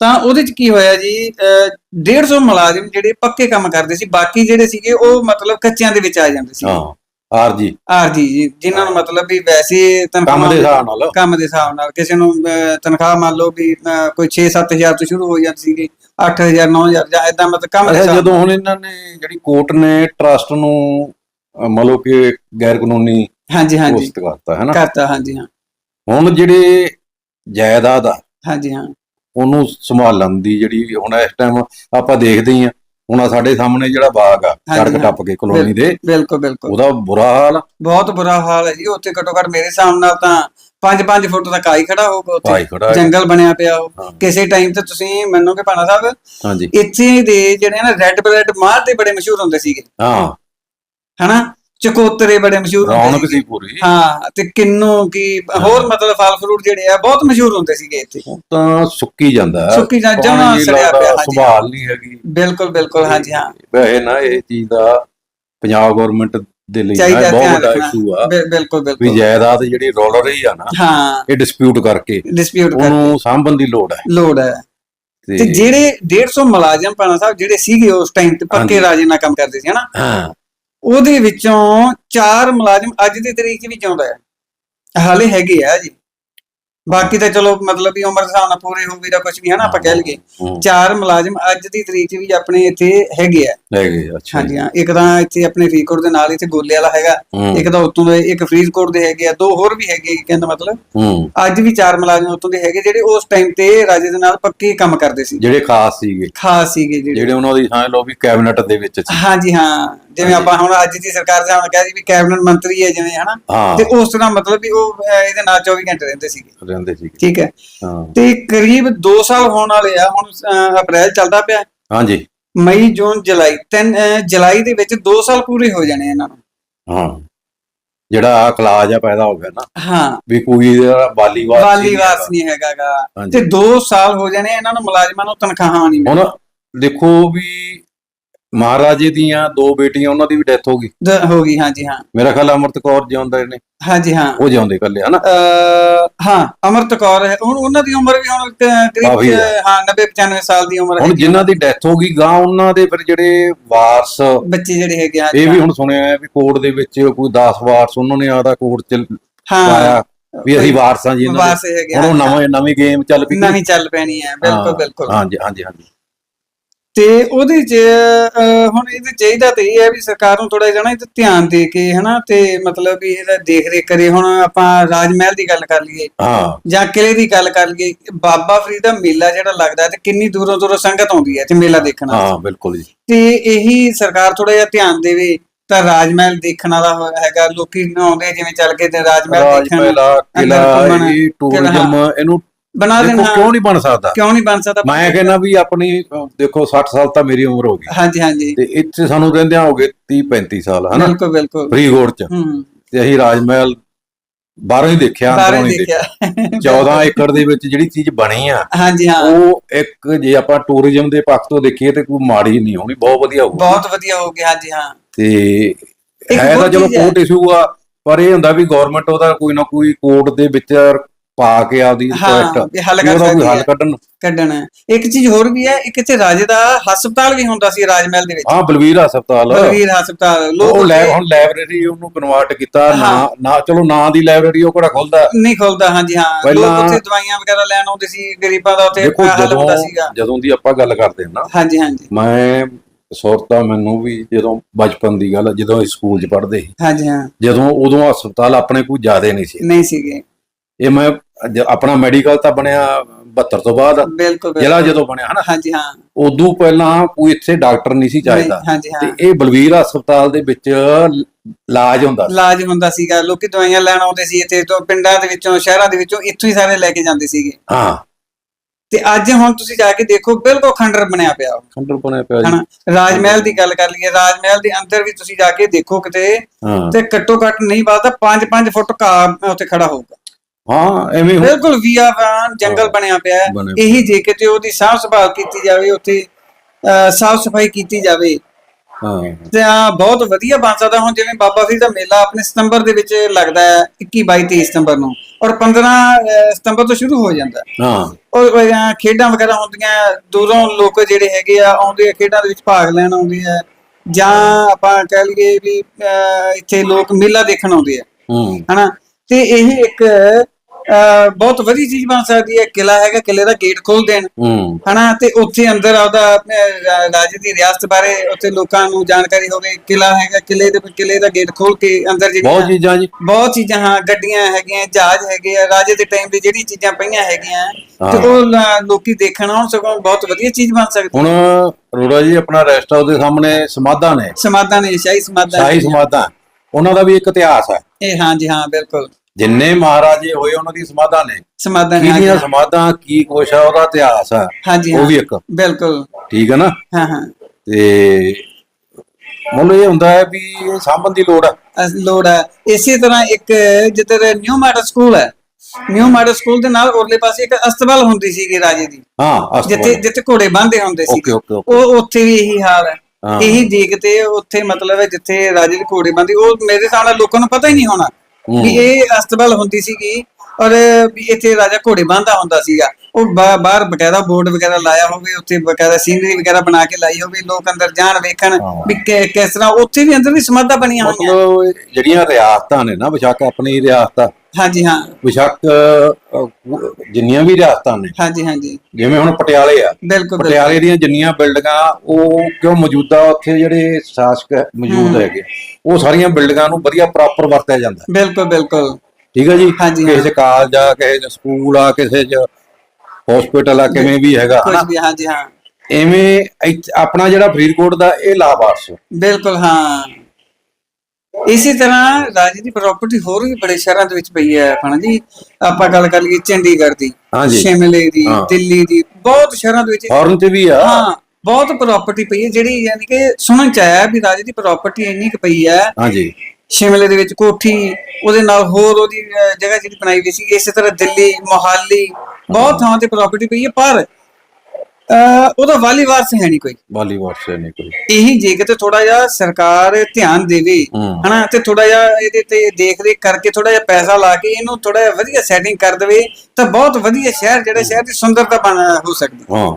ਤਾਂ ਉਹਦੇ ਚ ਕੀ ਹੋਇਆ ਜੀ ਅਹ, 150 ਮੁਲਾਜ਼ਮ ਜਿਹੜੇ ਪੱਕੇ ਕੰਮ ਕਰਦੇ ਸੀ ਬਾਕੀ ਜਿਹੜੇ ਸੀਗੇ ਉਹ ਮਤਲਬ ਕੱਚਿਆਂ ਦੇ ਵਿੱਚ ਆ ਜਾਂਦੇ ਸੀ। ਹਾਂ। ਆਰਜੀ ਆਰਜੀ ਜੀ ਜਿਨ੍ਹਾਂ ਨੂੰ ਮਤਲਬ ਵੀ ਵੈਸੇ ਤਨਖਾਹ ਕੰਮ ਦੇ ਹਿਸਾਬ ਨਾਲ। ਕੰਮ ਦੇ ਹਿਸਾਬ ਨਾਲ ਕਿਸੇ ਨੂੰ ਅਹ, ਤਨਖਾਹ ਮੰਨ ਲਓ ਵੀ ਅਹ, ਕੋਈ 6-7000 ਤੋਂ ਸ਼ੁਰੂ ਹੋ ਜਾਂਦੀ ਸੀਗੀ 8000 9000 ਜਾਂ ਇਦਾਂ ਮਤਲਬ ਕੰਮ ਦੇ ਅੱਛਾ ਹਿਸਾਬ ਜਦੋਂ ਹੁਣ ਇਹਨਾਂ ਨੇ ਜਿਹੜੀ ਕੋਰਟ ਨੇ ਟਰਸਟ ਨੂੰ ਅਹ, ਮੰਨ ਲਓ ਕਿ ਗੈਰ ਕਾਨੂੰਨੀ ਹਾਂਜੀ ਹਾਂਜੀ। ਘੋਸ਼ਿਤ ਕਰਤਾ ਹੈ ਨਾ? ਕਰਤਾ ਹਾਂਜੀ ਹਾਂ। ਹੁਣ ਜਿਹੜੇ ਜਾਇਦਾਦ ਆ ਹਾਂਜੀ ਹਾਂ। ਉਹਨੂੰ ਸੰਭਾਲਣ ਦੀ ਜਿਹੜੀ ਹੁਣ ਇਸ ਟਾਈਮ ਆਪਾਂ ਦੇਖਦੇ ਹੀ ਆ ਹੁਣ ਆਹ ਸਾਡੇ ਸਾਹਮਣੇ ਜਿਹੜਾ ਬਾਗ ਆ ਹਾਂਜੀ, ਸੜਕ ਹਾਂ। ਟੱਪ ਕੇ ਕਲੋਨੀ ਦੇ ਬਿਲਕੁਲ ਬਿਲਕੁਲ ਉਹਦਾ ਬੁਰਾ ਹਾਲ ਆ। ਬਹੁਤ ਬੁਰਾ ਹਾਲ ਹੈ ਜੀ ਉੱਥੇ ਘੱਟੋ ਘੱਟ ਮੇਰੇ ਹਿਸਾਬ ਨਾਲ ਤਾਂ 5-5 ਫੁੱਟ ਤੱਕ ਆਈ ਖੜਾ ਹੋਊਗਾ ਉੱਥੇ ਭਾਈ ਖੜਾ ਹੈ। ਜੰਗਲ ਬਣਿਆ ਪਿਆ ਉਹ ਹਾਂ। ਕਿਸੇ ਟਾਈਮ ਤੇ ਤੁਸੀਂ ਮੰਨੋਗੇ ਭਾਣਾ ਸਾਹਿਬ ਹਾਂਜੀ ਇੱਥੇ ਦੇ ਜਿਹੜੇ ਨਾ ਰੈੱਡ ਬਲੈਡ ਮਾਰ ਦੇ ਬੜੇ ਮਸ਼ਹੂਰ ਹੁੰਦੇ ਸੀਗੇ ਹਾਂ ਹਨਾ ਚਕੋਤਰੇ ਬੜੇ ਮਸ਼ਹੂਰ ਹੁੰਦੇ ਰੌਣਕ। ਸੀ ਪੂਰੀ। ਹਾਂ ਤੇ ਕਿੰਨੂ ਕੀ ਹੋਰ ਮਤਲਬ ਫਲ ਫਰੂਟ ਜਿਹੜੇ ਆ ਬਹੁਤ ਮਸ਼ਹੂਰ ਹੁੰਦੇ ਸੀਗੇ ਇੱਥੇ। ਤਾਂ ਸੁੱਕੀ ਜਾਂਦਾ ਹੈ। ਸੁੱਕੀ ਜਾਂ ਪਾਣੀ ਜਮਾਂ ਸੜਿਆ ਪਿਆ, ਹਾਂਜੀ। ਸੰਭਾਲ ਨਹੀਂ ਹੈਗੀ। ਬਿਲਕੁਲ ਬਿਲਕੁਲ ਹਾਂਜੀ ਹਾਂ। ਵੈਸੇ ਨਾ ਇਹ ਚੀਜ਼ ਦਾ ਪੰਜਾਬ ਗਵਰਨਮੈਂਟ ਦੇ ਲਈ ਬਹੁਤ ਵੱਡਾ ਇਸ਼ੂ ਆ। ਬਿ- ਬਿਲਕੁਲ ਵੀ ਬਿਲਕੁਲ। ਜਾਇਦਾਦ ਜਿਹੜੀ ਰੋਲ ਰਹੀ ਆ ਨਾ ਹਾਂ। ਇਹ ਡਿਸਪਿਊਟ ਕਰਕੇ ਡਿਸਪਿਊਟ ਕਰ ਉਹਨੂੰ ਸਾਂਭਣ ਦੀ ਲੋੜ ਹੈ। ਲੋੜ ਹੈ। ਤੇ ਜਿਹੜੇ 150 ਮੁਲਾਜ਼ਮ ਭਾਣਾ ਸਾਹਿਬ ਜਿਹੜੇ ਸੀਗੇ ਉਸ ਟਾਈਮ ਤੇ ਪੱਕੇ। ਰਾਜੇ ਨਾਲ ਕੰਮ ਕਰਦੇ ਸੀ ਹਨਾ? ਹਾਂ। ਉਹਦੇ ਵਿੱਚੋਂ ਚਾਰ ਮੁਲਾਜ਼ਮ ਅੱਜ ਦੀ ਤਰੀਕ ਵੀ ਜਿਉਂਦਾ ਹੈ। ਹਾਲੇ ਹੈਗੇ ਆ ਜੀ। ਬਾਕੀ ਤਾਂ ਚਲੋ ਮਤਲਬ ਵੀ ਉਮਰ ਦੇ ਹਿਸਾਬ ਨਾਲ ਪੂਰੇ ਹੋ ਜਾਂ ਕੁਝ ਵੀ ਹਨਾ ਆਪਾਂ ਕਹਿ ਹੂੰ, ਚਾਰ ਮੁਲਾਜ਼ਮ ਅੱਜ ਦੀ ਤਰੀਕ ਵੀ ਆਪਣੇ ਇੱਥੇ ਹੈਗੇ ਆ। ਲੈ ਗਏ ਅੱਛਾ। ਹਾਂਜੀ ਹਾਂ। ਇੱਕ ਤਾਂ ਇੱਥੇ ਆਪਣੇ ਫਰੀਦਕੋਟ ਦੇ ਨਾਲ ਇੱਥੇ ਗੋਲੇ ਵਾਲਾ ਹੈਗਾ। ਹੂੰ, ਇੱਕ ਤਾਂ ਉੱਤੋਂ ਦੇ ਇੱਕ ਫਰੀਦਕੋਟ ਦੇ ਹੈਗੇ ਆ। ਦੋ ਹੋਰ ਵੀ ਹੈਗੇ ਕਹਿੰਦਾ ਮਤਲਬ? ਹੂੰ। ਅੱਜ ਵੀ ਚਾਰ ਮੁਲਾਜ਼ਮ ਉੱਤੋਂ ਦੇ ਹੈਗੇ ਜਿਹੜੇ ਉਸ ਟਾਈਮ ਤੇ ਰਾਜੇ ਦੇ ਨਾਲ ਪੱਕੇ ਕੰਮ ਕਰਦੇ ਸੀ। ਜਿਹੜੇ ਖਾਸ ਸੀਗੇ। ਖਾਸ ਸੀਗੇ ਜਿਹੜੇ। ਉਹਨਾਂ ਦੀ ਲਓ ਵੀ ਕੈਬਨਿਟ ਦੇ ਵਿੱਚ ਸੀ। ਹਾਂਜੀ ਹਾਂ। ਜਿਵੇਂ। ਆਪਾਂ ਹੁਣ ਅੱਜ ਦੀ ਸਰਕਾਰ ਦੇ ਸਾਹਮਣੇ ਕਹਿ ਜੀ ਵੀ ਕੈਬਨਿਟ ਮੰਤਰੀ ਹੈ ਜਿਵੇਂ ਹਨਾ? ਤੇ ਉਸ ਤਰ੍ਹਾਂ ਮਤਲਬ ਵੀ ਉਹ ਇਹਦੇ ਨਾਲ 24 ਘੰਟੇ ਰਹਿੰਦੇ ਸੀਗੇ। ਰਹਿੰਦੇ ਸੀਗੇ। ਠੀਕ ਹੈ? ਤੇ ਕਰੀਬ 2 ਸਾਲ ਹੋਣ ਵਾਲੇ ਆ ਹੁਣ ਅਪ੍ਰੈਲ ਚੱਲਦਾ ਪਿਆ। ਹਾਂਜੀ। ਮਈ ਜੂਨ ਜੁਲਾਈ ਤਿੰਨ ਅਹ, ਜੁਲਾਈ ਦੇ ਵਿੱਚ 2 ਸਾਲ ਪੂਰੇ ਹੋ ਜਾਣੇ ਇਹਨਾਂ ਨੂੰ। ਹਾਂ। ਜਿਹੜਾ ਆ ਕਲਾਜ ਆ ਪੈਦਾ ਹੋ ਗਿਆ ਨਾ ਹਾਂ। ਵੀ ਕੋਈ ਇਹਦਾ ਬਾਲੀ ਵਾਰਸ ਹੀ ਵਾਲੀ ਨਹੀਂ ਹੈਗਾਗਾ। ਤੇ 2 ਸਾਲ ਹੋ ਜਾਣੇ ਇਹਨਾਂ ਨੂੰ ਮੁਲਾਜ਼ਮਾਂ ਨੂੰ ਤਨਖਾਹਾਂ ਨਹੀਂ ਹੁਣ ਦੇਖੋ ਵੀ ਮਹਾਰਾਜੇ ਦੀਆਂ ਦੋ ਬੇਟੀਆਂ ਉਹਨਾਂ ਦੀ ਵੀ ਡੈਥ ਹੋ ਗਈ। ਹੋ ਗਈ ਹਾਂਜੀ ਹਾਂ। ਮੇਰਾ ਖਿਆਲ ਅਮਰਤ ਕੌਰ ਜਿਉਂਦੇ ਨੇ। ਹਾਂਜੀ ਹਾਂ। ਉਹ ਜਿਉਂਦੇ ਕੱਲੇ ਹਨਾ? ਅਹ, ਹਾਂ ਅਮਰਤ ਕੌਰ ਹੈ। ਹੁਣ ਉਹਨਾਂ ਦੀ ਉਮਰ ਵੀ ਹੁਣ ਕ- ਕਰੀਬ ਕਾਫੀ ਹੈ। ਅਹ, ਹਾਂ 90 95 ਸਾਲ ਦੀ ਉਮਰ ਹੁਣ ਜਿਨ੍ਹਾਂ ਦੀ ਡੈਥ ਹੋ ਗਈ ਗਾਂ ਉਹਨਾਂ ਦੇ ਫਿਰ ਜਿਹੜੇ ਵਾਰਸ ਬੱਚੇ ਜਿਹੜੇ ਹੈਗੇ ਆ ਇਹ ਵੀ ਹੁਣ ਸੁਣਿਆ ਹੈ ਵੀ ਕੋਰਟ ਦੇ ਵਿੱਚ ਕੋਈ 10 ਵਾਰਸ ਉਹਨਾਂ ਨੇ ਆਦਾ ਕੋਰਟ ਚ ਹਾਂ। ਪਾਇਆ ਵੀ ਅਸੀਂ ਵਾਰਸਾਂ ਜੀ ਇਹਨਾਂ ਦੇ। ਵਾਰਸ ਹੈਗੇ ਹੁਣ ਉਹ ਹਾਂ। ਨਵੇਂ ਨਵੀਂ ਗੇਮ ਚੱਲ ਪਈ। ਨਵੀਂ ਚੱਲ ਪੈਣੀ ਹੈ। ਬਿਲਕੁਲ ਹਾਂ, ਬਿਲਕੁਲ। ਹਾਂਜੀ ਹਾਂਜੀ ਹਾਂਜੀ। ਤੇ ਉਹਦੇ ਚ ਹੁਣ ਇਹਦੇ ਚਾਹੀਦਾ ਤੇ ਇਹ ਹੈ ਵੀ ਸਰਕਾਰ ਨੂੰ ਥੋੜਾ ਨਾ ਇਹ ਤੇ ਧਿਆਨ ਦੇ ਕੇ ਹਨਾ ਤੇ ਮਤਲਬ ਵੀ ਇਹਦਾ ਦੇਖ ਰੇਖ ਕਰੇ। ਹੁਣ ਆਪਾਂ ਰਾਜ ਮਹਿਲ ਦੀ ਗੱਲ ਕਰ ਲਈਏ ਹਾਂ। ਜਾਂ ਕਿਲੇ ਦੀ ਗੱਲ ਕਰ ਲਈਏ ਬਾਬਾ ਫਰੀਦ ਦਾ ਮੇਲਾ ਜਿਹੜਾ ਲੱਗਦਾ ਤੇ ਕਿੰਨੀ ਦੂਰੋਂ ਦੂਰੋਂ ਸੰਗਤ ਆਉਂਦੀ ਹੈ ਤੇ ਮੇਲਾ ਦੇਖਣ ਹਾਂ ਬਿਲਕੁਲ ਜੀ। ਤੇ ਇਹੀ ਸਰਕਾਰ ਥੋੜਾ ਜਿਹਾ ਧਿਆਨ ਦੇਵੇ ਤਾਂ ਰਾਜ ਮਹਿਲ ਦੇਖਣ ਵਾਲਾ ਹੈਗਾ ਲੋਕੀ ਆਉਂਦੇ ਜਿਵੇਂ ਚੱਲ ਕੇ ਤੇ ਰਾਜ ਮਹਿਲ ਰਾਜ ਦੇਖਣ ਕਿਲਾ ਇਹ ਟੂਰਿਜ਼ਮ ਇਹਨੂੰ ਬਣਾ ਦੇਖੋ ਦੇਣਾ। ਕਿਉਂ ਨਹੀਂ ਬਣ ਸਕਦਾ? ਕਿਉਂ ਨਹੀਂ ਬਣ ਸਕਦਾ? ਮੈਂ ਕਹਿੰਦਾ ਵੀ ਆਪਣੀ ਦੇਖੋ 60 ਸਾਲ ਤਾਂ ਮੇਰੀ ਉਮਰ ਹੋ ਗਈ। ਹਾਂਜੀ ਹਾਂਜੀ। ਤੇ ਇੱਥੇ ਸਾਨੂੰ ਰਹਿੰਦਿਆਂ ਹੋ ਗਏ 30 35 ਸਾਲ ਹਨਾ? ਬਿਲਕੁਲ ਬਿਲਕੁਲ। ਫਰੀਦਕੋਟ ਚ। ਤੇ ਅਸੀਂ ਰਾਜ ਮਹਿਲ ਬਾਹਰੋਂ ਹੀ ਦੇਖਿਆ ਅੰਦਰੋਂ ਨਹੀਂ ਦੇਖਿਆ। ਦੇਖਿਆ। 14 ਏਕੜ ਦੇ ਵਿੱਚ ਜਿਹੜੀ ਚੀਜ਼ ਬਣੀ ਆ ਹਾਂਜੀ ਹਾਂ। ਉਹ ਇੱਕ ਜੇ ਆਪਾਂ ਟੂਰਿਜ਼ਮ ਦੇ ਪੱਖ ਤੋਂ ਦੇਖੀਏ ਤੇ ਕੋਈ ਮਾੜੀ ਨਹੀਂ ਹੋਣੀ ਬਹੁਤ ਵਧੀਆ ਹੋਊ ਬਹੁਤ ਵਧੀਆ ਹੋ ਗਿਆ ਹਾਂਜੀ ਹਾਂ। ਤੇ ਹੈ ਤਾਂ ਚਲੋ। ਕੋਰਟ ਇਸ਼ੂ ਆ ਪਰ ਇਹ ਹੁੰਦਾ ਵੀ ਗਵਰਨਮੈਂਟ ਉਹਦਾ ਕੋਈ ਨਾ ਕੋਈ ਕੋਰਟ ਦੇ ਵਿੱਚ ਪਾ ਕੇ ਆਪਦੀ ਹਾਂ ਇਹ ਹੱਲ ਕਰ ਸਕਦੀ ਹੱਲ ਕੱਢਣ। ਕੱਢਣਾ। ਇੱਕ ਚੀਜ਼ ਹੋਰ ਵੀ ਹੈ ਇੱਕ ਇੱਥੇ ਰਾਜੇ ਦਾ ਹਸਪਤਾਲ ਵੀ ਹੁੰਦਾ ਸੀ ਰਾਜ ਮਹਿਲ ਦੇ ਵਿੱਚ। ਹਾਂ ਬਲਵੀਰ ਹਸਪਤਾਲ। ਬਲਵੀਰ ਹਸਪਤਾਲ ਲੋਕ ਉਹ ਲੈ ਉੱਥੇ ਹੁਣ ਲਾਇਬ੍ਰੇਰੀ ਉਹਨੂੰ ਕਨਵਰਟ ਕੀਤਾ ਨਾ। ਨਾ ਚਲੋ ਨਾਂ ਦੀ ਲਾਇਬ੍ਰੇਰੀ ਉਹ ਕਿਹੜਾ ਖੁੱਲਦਾ? ਨਹੀਂ ਖੁੱਲਦਾ ਹਾਂਜੀ ਹਾਂ। ਲੋਕ ਉੱਥੇ ਦਵਾਈਆਂ ਵਗੈਰਾ ਲੈਣ ਆਉਂਦੇ ਸੀ ਗਰੀਬਾਂ ਦਾ ਉੱਥੇ ਹੱਲ ਹੁੰਦਾ ਸੀਗਾ। ਜਦੋਂ ਦੀ ਆਪਾਂ ਗੱਲ ਕਰਦੇ ਹਾਂ ਨਾ ਹਾਂਜੀ ਹਾਂਜੀ। ਮੈਂ ਸੁਰਤਾ ਮੈਨੂੰ ਵੀ ਜਦੋਂ ਬਚਪਨ ਦੀ ਗੱਲ ਜਦੋਂ ਸਕੂਲ 'ਚ ਪੜ੍ਹਦੇ ਸੀ। ਹਾਂਜੀ ਹਾਂ। ਜਦੋਂ ਉਦੋਂ ਹਸਪਤਾਲ ਆਪਣੇ ਕੋਈ ਜ਼ਿਆਦੇ ਨਹੀਂ ਸੀ। ਨਹੀਂ ਸੀਗੇ। ਇਹ ਮੈਂ ਆਪਣਾ ਮੈਡੀਕਲ ਤਾਂ ਬਣਿਆ 72 ਤੋਂ ਬਾਅਦ। ਜ਼ਿਲ੍ਹਾ ਜਦੋਂ ਬਣਿਆ ਹਨਾ? ਹਾਂਜੀ ਹਾਂ। ਉਦੋਂ ਪਹਿਲਾਂ ਕੋਈ ਇੱਥੇ ਡਾਕਟਰ ਨਹੀਂ ਸੀ ਚਾਹੀਦਾ। ਹਾਂ। ਤੇ ਇਹ ਬਲਵੀਰ ਹਸਪਤਾਲ ਦੇ ਵਿੱਚ ਇਲਾਜ ਹੁੰਦਾ ਸੀ। ਇਲਾਜ ਹੁੰਦਾ ਸੀਗਾ। ਲੋਕੀ ਦਵਾਈਆਂ ਲੈਣ ਆਉਂਦੇ ਸੀ ਇੱਥੇ ਤੋਂ ਪਿੰਡਾਂ ਦੇ ਵਿੱਚੋਂ ਸ਼ਹਿਰਾਂ ਦੇ ਵਿੱਚੋਂ ਇੱਥੋਂ ਹੀ ਸਾਰੇ ਲੈ ਕੇ ਜਾਂਦੇ ਸੀਗੇ। ਹਾਂ। ਤੇ ਅੱਜ ਹੁਣ ਤੁਸੀਂ ਜਾ ਕੇ ਦੇਖੋ ਬਿਲਕੁਲ ਖੰਡਰ ਬਣਿਆ ਪਿਆ। ਖੰਡਰ ਬਣਿਆ ਪਿਆ ਜੀ। ਹਨਾ? ਰਾਜ ਮਹਿਲ ਦੀ ਗੱਲ ਕਰ ਲਈਏ ਰਾਜ ਮਹਿਲ ਦੇ ਅੰਦਰ ਵੀ ਤੁਸੀਂ ਜਾ ਕੇ ਦੇਖੋ ਕਿਤੇ ਹਾਂ। ਤੇ ਘੱਟੋ ਘੱਟ ਨਹੀਂ ਬਾਤ 5-5 ਫੁੱਟ ਘਾਹ ਉੱਥੇ ਖੜਾ ਹੋਊਗਾ। ਹਾਂ ਐਵੇਂ ਹੋ- ਬਿਲਕੁਲ ਵੀਆਵਾਨ ਜੰਗਲ ਹਾਂ, ਬਣਿਆ ਪਿਆ ਹੈ। ਬਣਿਆ ਇਹੀ ਜੇ ਕਿਤੇ ਉਹਦੀ ਸਾਫ਼ ਸੰਭਾਲ ਕੀਤੀ ਜਾਵੇ ਉੱਥੇ ਸਾਫ਼ ਸਫ਼ਾਈ ਕੀਤੀ ਜਾਵੇ। ਹਾਂ। ਤੇ ਆ ਬਹੁਤ ਵਧੀਆ ਬਣ ਸਕਦਾ। ਹੁਣ ਜਿਵੇਂ ਬਾਬਾ ਫਰੀਦ ਦਾ ਮੇਲਾ ਆਪਣੇ ਸਤੰਬਰ ਦੇ ਵਿੱਚ ਲੱਗਦਾ ਹੈ 21 22 23 ਸਤੰਬਰ ਨੂੰ। ਔਰ 15 ਅਹ, ਸਤੰਬਰ ਤੋਂ ਸ਼ੁਰੂ ਹੋ ਜਾਂਦਾ ਹੈ। ਹਾਂ। ਔਰ ਅਹ, ਖੇਡਾਂ ਵਗੈਰਾ ਹੁੰਦੀਆਂ ਦੂਰੋਂ ਲੋਕ ਜਿਹੜੇ ਹੈਗੇ ਆ ਆਉਂਦੇ ਆ ਖੇਡਾਂ ਦੇ ਵਿੱਚ ਭਾਗ ਲੈਣ ਆਉਂਦੇ ਆ। ਜਾਂ ਆਪਾਂ ਕਹਿ ਲਈਏ ਵੀ ਅਹ, ਇੱਥੇ ਲੋਕ ਮੇਲਾ ਦੇਖਣ ਆਉਂਦੇ ਆ। ਹੂੰ। ਹਨਾ? ਤੇ ਇਹ ਇੱਕ ਬਹੁਤ ਵਧੀਆ ਚੀਜ਼ ਬਣ ਸਕਦੀ ਹੈ। ਕਿਲਾ ਹੈਗਾ ਕਿਲੇ ਦਾ ਗੇਟ ਖੋਲ ਦੇਣ। ਹੂੰ। ਹਨਾ ਤੇ ਉੱਥੇ ਅੰਦਰ ਆਪਦਾ ਰਾਜ ਦੀ ਰਿਆਸਤ ਬਾਰੇ ਉੱਥੇ ਲੋਕਾਂ ਨੂੰ ਜਾਣਕਾਰੀ ਹੋਵੇ। ਕਿਲਾ ਹੈਗਾ ਕਿਲੇ ਦੇ ਕਿਲੇ ਦਾ ਗੇਟ ਖੋਲ ਕੇ ਅੰਦਰ ਬਹੁਤ ਜਿਹੜੀਆਂ ਚੀਜ਼ਾਂ ਜੀ। ਬਹੁਤ ਚੀਜ਼ਾਂ ਹਾਂ ਗੱਡੀਆਂ ਹੈਗੀਆਂ ਜਹਾਜ਼ ਹੈਗੇ ਆ। ਰਾਜੇ ਦੇ ਟਾਈਮ ਦੀ ਜਿਹੜੀ ਚੀਜ਼ਾਂ ਪਈਆਂ ਹੈਗੀਆਂ ਤੇ ਹਾਂ। ਉਹ ਲੋਕੀ ਦੇਖਣ ਆਉਣ ਸਗੋਂ ਬਹੁਤ ਵਧੀਆ ਚੀਜ਼ ਬਣ ਸਕਦੀ ਹੁਣ ਅਰੋੜਾ ਜੀ ਆਪਣਾ ਰੈਸਟ ਹਾਊਸ ਦੇ ਸਾਹਮਣੇ ਸਮਾਧਾਂ ਨੇ। ਸਮਾਧਾਂ ਨੇ ਸ਼ਾਹੀ ਸਮਾਧਾਂ ਸ਼ਾਹੀ। ਸਮਾਧਾਂ। ਉਹਨਾਂ ਦਾ ਵੀ ਇੱਕ ਇਤਿਹਾਸ ਹੈ। ਇਹ ਹਾਂਜੀ ਹਾਂ ਬਿਲਕੁਲ। ਜਿੰਨੇ ਮਹਾਰਾਜੇ ਹੋਏ ਉਹਨਾਂ ਦੀ ਸਮਾਧਾਂ ਨੇ। ਸਮਾਧਾਂ ਕਿਹਦੀਆਂ ਸਮਾਧਾਂ ਕੀ ਕੁਛ ਆ ਉਹਦਾ ਇਤਿਹਾਸ ਹੈ ਹਾਂਜੀ ਉਹ ਵੀ ਇੱਕ। ਬਿਲਕੁਲ। ਠੀਕ ਹੈ ਨਾ? ਹਾਂ ਹਾਂ। ਤੇ ਇਹ ਹੁੰਦਾ ਹੈ ਵੀ ਇਹ ਸਾਂਭਣ ਦੀ ਲੋੜ ਹੈ ਅਸ- ਲੋੜ ਹੈ ਇਸੇ ਤਰ੍ਹਾਂ ਇੱਕ ਜਿੱਧਰ ਨਿਊ ਮਾਡਲ ਸਕੂਲ ਹੈ ਨਿਊ ਮਾਡਲ ਸਕੂਲ ਦੇ ਨਾਲ ਉਰਲੇ ਪਾਸੇ ਇੱਕ ਅਸਤਬਲ ਹੁੰਦੀ ਸੀਗੀ ਰਾਜੇ ਦੀ। ਹਾਂ ਜਿੱਥੇ ਜਿੱਥੇ ਘੋੜੇ ਬੰਨ੍ਹਦੇ ਹੁੰਦੇ ਸੀ। Okay okay okay. ਉਹ ਉੱਥੇ ਵੀ ਇਹੀ ਹਾਲ ਹੈ। ਇਹੀ ਦੇਖ ਤੇ ਉੱਥੇ ਮਤਲਬ ਹੈ ਜਿੱਥੇ ਰਾਜੇ ਦੇ ਘੋੜੇ ਬੰਦੀ ਉਹ ਮੇਰੇ ਨਾਲ ਲੋਕਾਂ ਨੂੰ ਪਤਾ ਹੀ ਨਹੀਂ ਹੋਣਾ। ਵੀ ਇਹ ਅਸਤਬਲ ਹੁੰਦੀ ਸੀਗੀ ਔਰ ਵੀ ਇੱਥੇ ਰਾਜਾ ਘੋੜੇ ਬੰਨਦਾ ਹੁੰਦਾ ਸੀਗਾ। ਉਹ ਬਾ- ਬਾਹਰ ਬਕਾਇਦਾ ਬੋਰਡ ਵਗੈਰਾ ਲਾਇਆ ਹੋਵੇ ਉੱਥੇ ਬਕਾਇਦਾ ਸੀਨਰੀ ਵਗੈਰਾ ਬਣਾ ਕੇ ਲਾਈ ਹੋਵੇ ਲੋਕ ਅੰਦਰ ਜਾਣ ਵੇਖਣ। ਵੀ ਕਿ- ਕਿਸ ਤਰ੍ਹਾਂ ਉੱਥੇ ਵੀ ਅੰਦਰ ਵੀ ਸਮਾਧਾਂ ਬਣੀਆਂ ਹੋਈਆਂ। ਮਤਲਬ ਜਿਹੜੀਆਂ ਰਿਆਸਤਾਂ ਨੇ ਨਾ ਵਿਸ਼ਾਖ ਆਪਣੀ ਰਿਆਸਤ ਆ ਹਾਂਜੀ ਹਾਂ। ਵਿਸ਼ਾਖ ਜਿੰਨੀਆਂ ਵੀ ਰਿਆਸਤਾਂ ਨੇ ਹਾਂਜੀ ਹਾਂਜੀ। ਜਿਵੇਂ ਹੁਣ ਪਟਿਆਲੇ ਆ ਬਿਲਕੁਲ ਪਟਿਆਲੇ ਦੀਆਂ ਜਿੰਨੀਆਂ ਬਿਲਡਿੰਗਾਂ ਉਹ ਕਿਉਂ ਮੌਜੂਦਾ ਉੱਥੇ ਜਿਹੜੇ ਸ਼ਾਸਕ ਮੌਜੂਦ। ਹੈਗੇ ਉਹ ਸਾਰੀਆਂ ਬਿਲਡਿੰਗਾਂ ਨੂੰ ਵਧੀਆ ਪ੍ਰੋਪਰ ਵਰਤਿਆ ਜਾਂਦਾ। ਬਿਲਕੁਲ ਬਿਲਕੁਲ। ਠੀਕ ਹੈ ਜੀ? ਹਾਂਜੀ, ਕਿਸੇ। ਚ ਕਾਲਜ ਆ ਕਿਸੇ ਚ ਸਕੂਲ ਆ ਕਿਸੇ ਚ ਹਸਪੀਟਲ ਆ ਕਿਵੇਂ ਵੀ ਹੈਗਾ ਕੁਝ ਵੀ ਹਾਂਜੀ ਹਾਂ। ਐਵੇਂ ਆਪਣਾ ਜਿਹੜਾ ਫਰੀਦਕੋਟ ਦਾ ਇਹ ਲਾਭਾਰਸ। ਬਿਲਕੁਲ ਹਾਂ। ਇਸੇ ਤਰ੍ਹਾਂ ਰਾਜ ਦੀ ਪ੍ਰਾਪਰਟੀ ਹੋਰ ਵੀ ਬੜੇ ਸ਼ਹਿਰਾਂ ਦੇ ਵਿੱਚ ਪਈ ਹੈ ਆਪਣਾ ਜੀ ਆਪਾਂ ਗੱਲ ਕਰ ਲਈਏ ਚੰਡੀਗੜ੍ਹ ਦੀ ਹਾਂਜੀ। ਸ਼ਿਮਲੇ ਦੀ ਹਾਂ। ਦਿੱਲੀ ਦੀ ਬਹੁਤ ਸ਼ਹਿਰਾਂ ਦੇ ਵਿੱਚ ਫੌਰਨ ਤੇ ਵੀ ਆ ਹਾਂ ਬਹੁਤ ਪ੍ਰਾਪਰਟੀ ਪਈ ਹੈ ਜਿਹੜੀ ਯਾਨੀ ਕਿ ਸੁਣਨ ਚ ਆਇਆ ਵੀ ਰਾਜ ਦੀ ਪ੍ਰਾਪਰਟੀ ਇੰਨੀ ਕੁ ਪਈ ਹੈ ਹਾਂਜੀ ਸ਼ਿਮਲੇ ਦੇ ਵਿੱਚ ਕੋਠੀ ਉਹਦੇ ਨਾਲ ਹੋਰ ਉਹਦੀ ਅਹ, ਜਗ੍ਹਾ ਜਿਹੜੀ ਬਣਾਈ ਗਈ ਸੀ ਇਸੇ ਤਰ੍ਹਾਂ ਦਿੱਲੀ ਮੋਹਾਲੀ ਬਹੁਤ ਥਾਂ ਤੇ ਪ੍ਰਾਪਰਟੀ ਪਈ ਹੈ ਪਰ ਉਹਦਾ ਵਾਲੀ ਵਾਰਸ ਹੈ ਨਹੀਂ ਕੋਈ। ਬਾਲੀਵੁੱਡ ਸੇ ਨਹੀਂ ਕੋਈ। ਇਹੀ ਜੇ ਕਿਤੇ ਥੋੜਾ ਜਿਹਾ ਸਰਕਾਰ ਧਿਆਨ ਦੇਵੇ ਹੂੰ। ਹਨਾ ਤੇ ਥੋੜਾ ਜਿਹਾ ਇਹਦੇ ਤੇ ਦੇਖ ਰੇਖ ਕਰਕੇ ਥੋੜਾ ਜਿਹਾ ਪੈਸਾ ਲਾ ਕੇ ਇਹਨੂੰ ਥੋੜਾ ਜਿਹਾ ਵਧੀਆ ਸੈਟਿੰਗ ਕਰ ਦੇਵੇ ਤਾਂ ਬਹੁਤ ਵਧੀਆ ਸ਼ਹਿਰ ਜਿਹੜਾ ਸ਼ਹਿਰ ਦੀ ਸੁੰਦਰਤਾ ਬਣ ਹੋ ਸਕਦੀ। ਹਾਂ।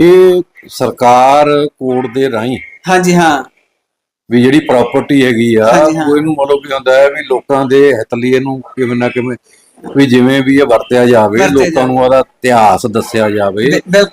ਇਹ ਸਰਕਾਰ ਕੋਰਟ ਦੇ ਰਾਹੀਂ ਹਾਂਜੀ ਹਾਂ। ਵੀ ਜਿਹੜੀ ਪ੍ਰਾਪਰਟੀ ਹੈਗੀ ਆ ਹਾਂ। ਕੋਈ ਨੂੰ ਮਤਲਬ ਕੀ ਹੁੰਦਾ ਹੈ ਵੀ ਲੋਕਾਂ ਦੇ ਹਿੱਤ ਲਈ ਇਹਨੂੰ ਕਿਵੇਂ ਨਾ ਕਿਵੇਂ ਵੀ ਜਿਵੇਂ ਵੀ ਇਹ ਵਰਤਿਆ ਜਾਵੇ ਲੋਕਾਂ ਨੂੰ ਉਹਦਾ ਇਤਿਹਾਸ ਦੱਸਿਆ ਜਾਵੇ।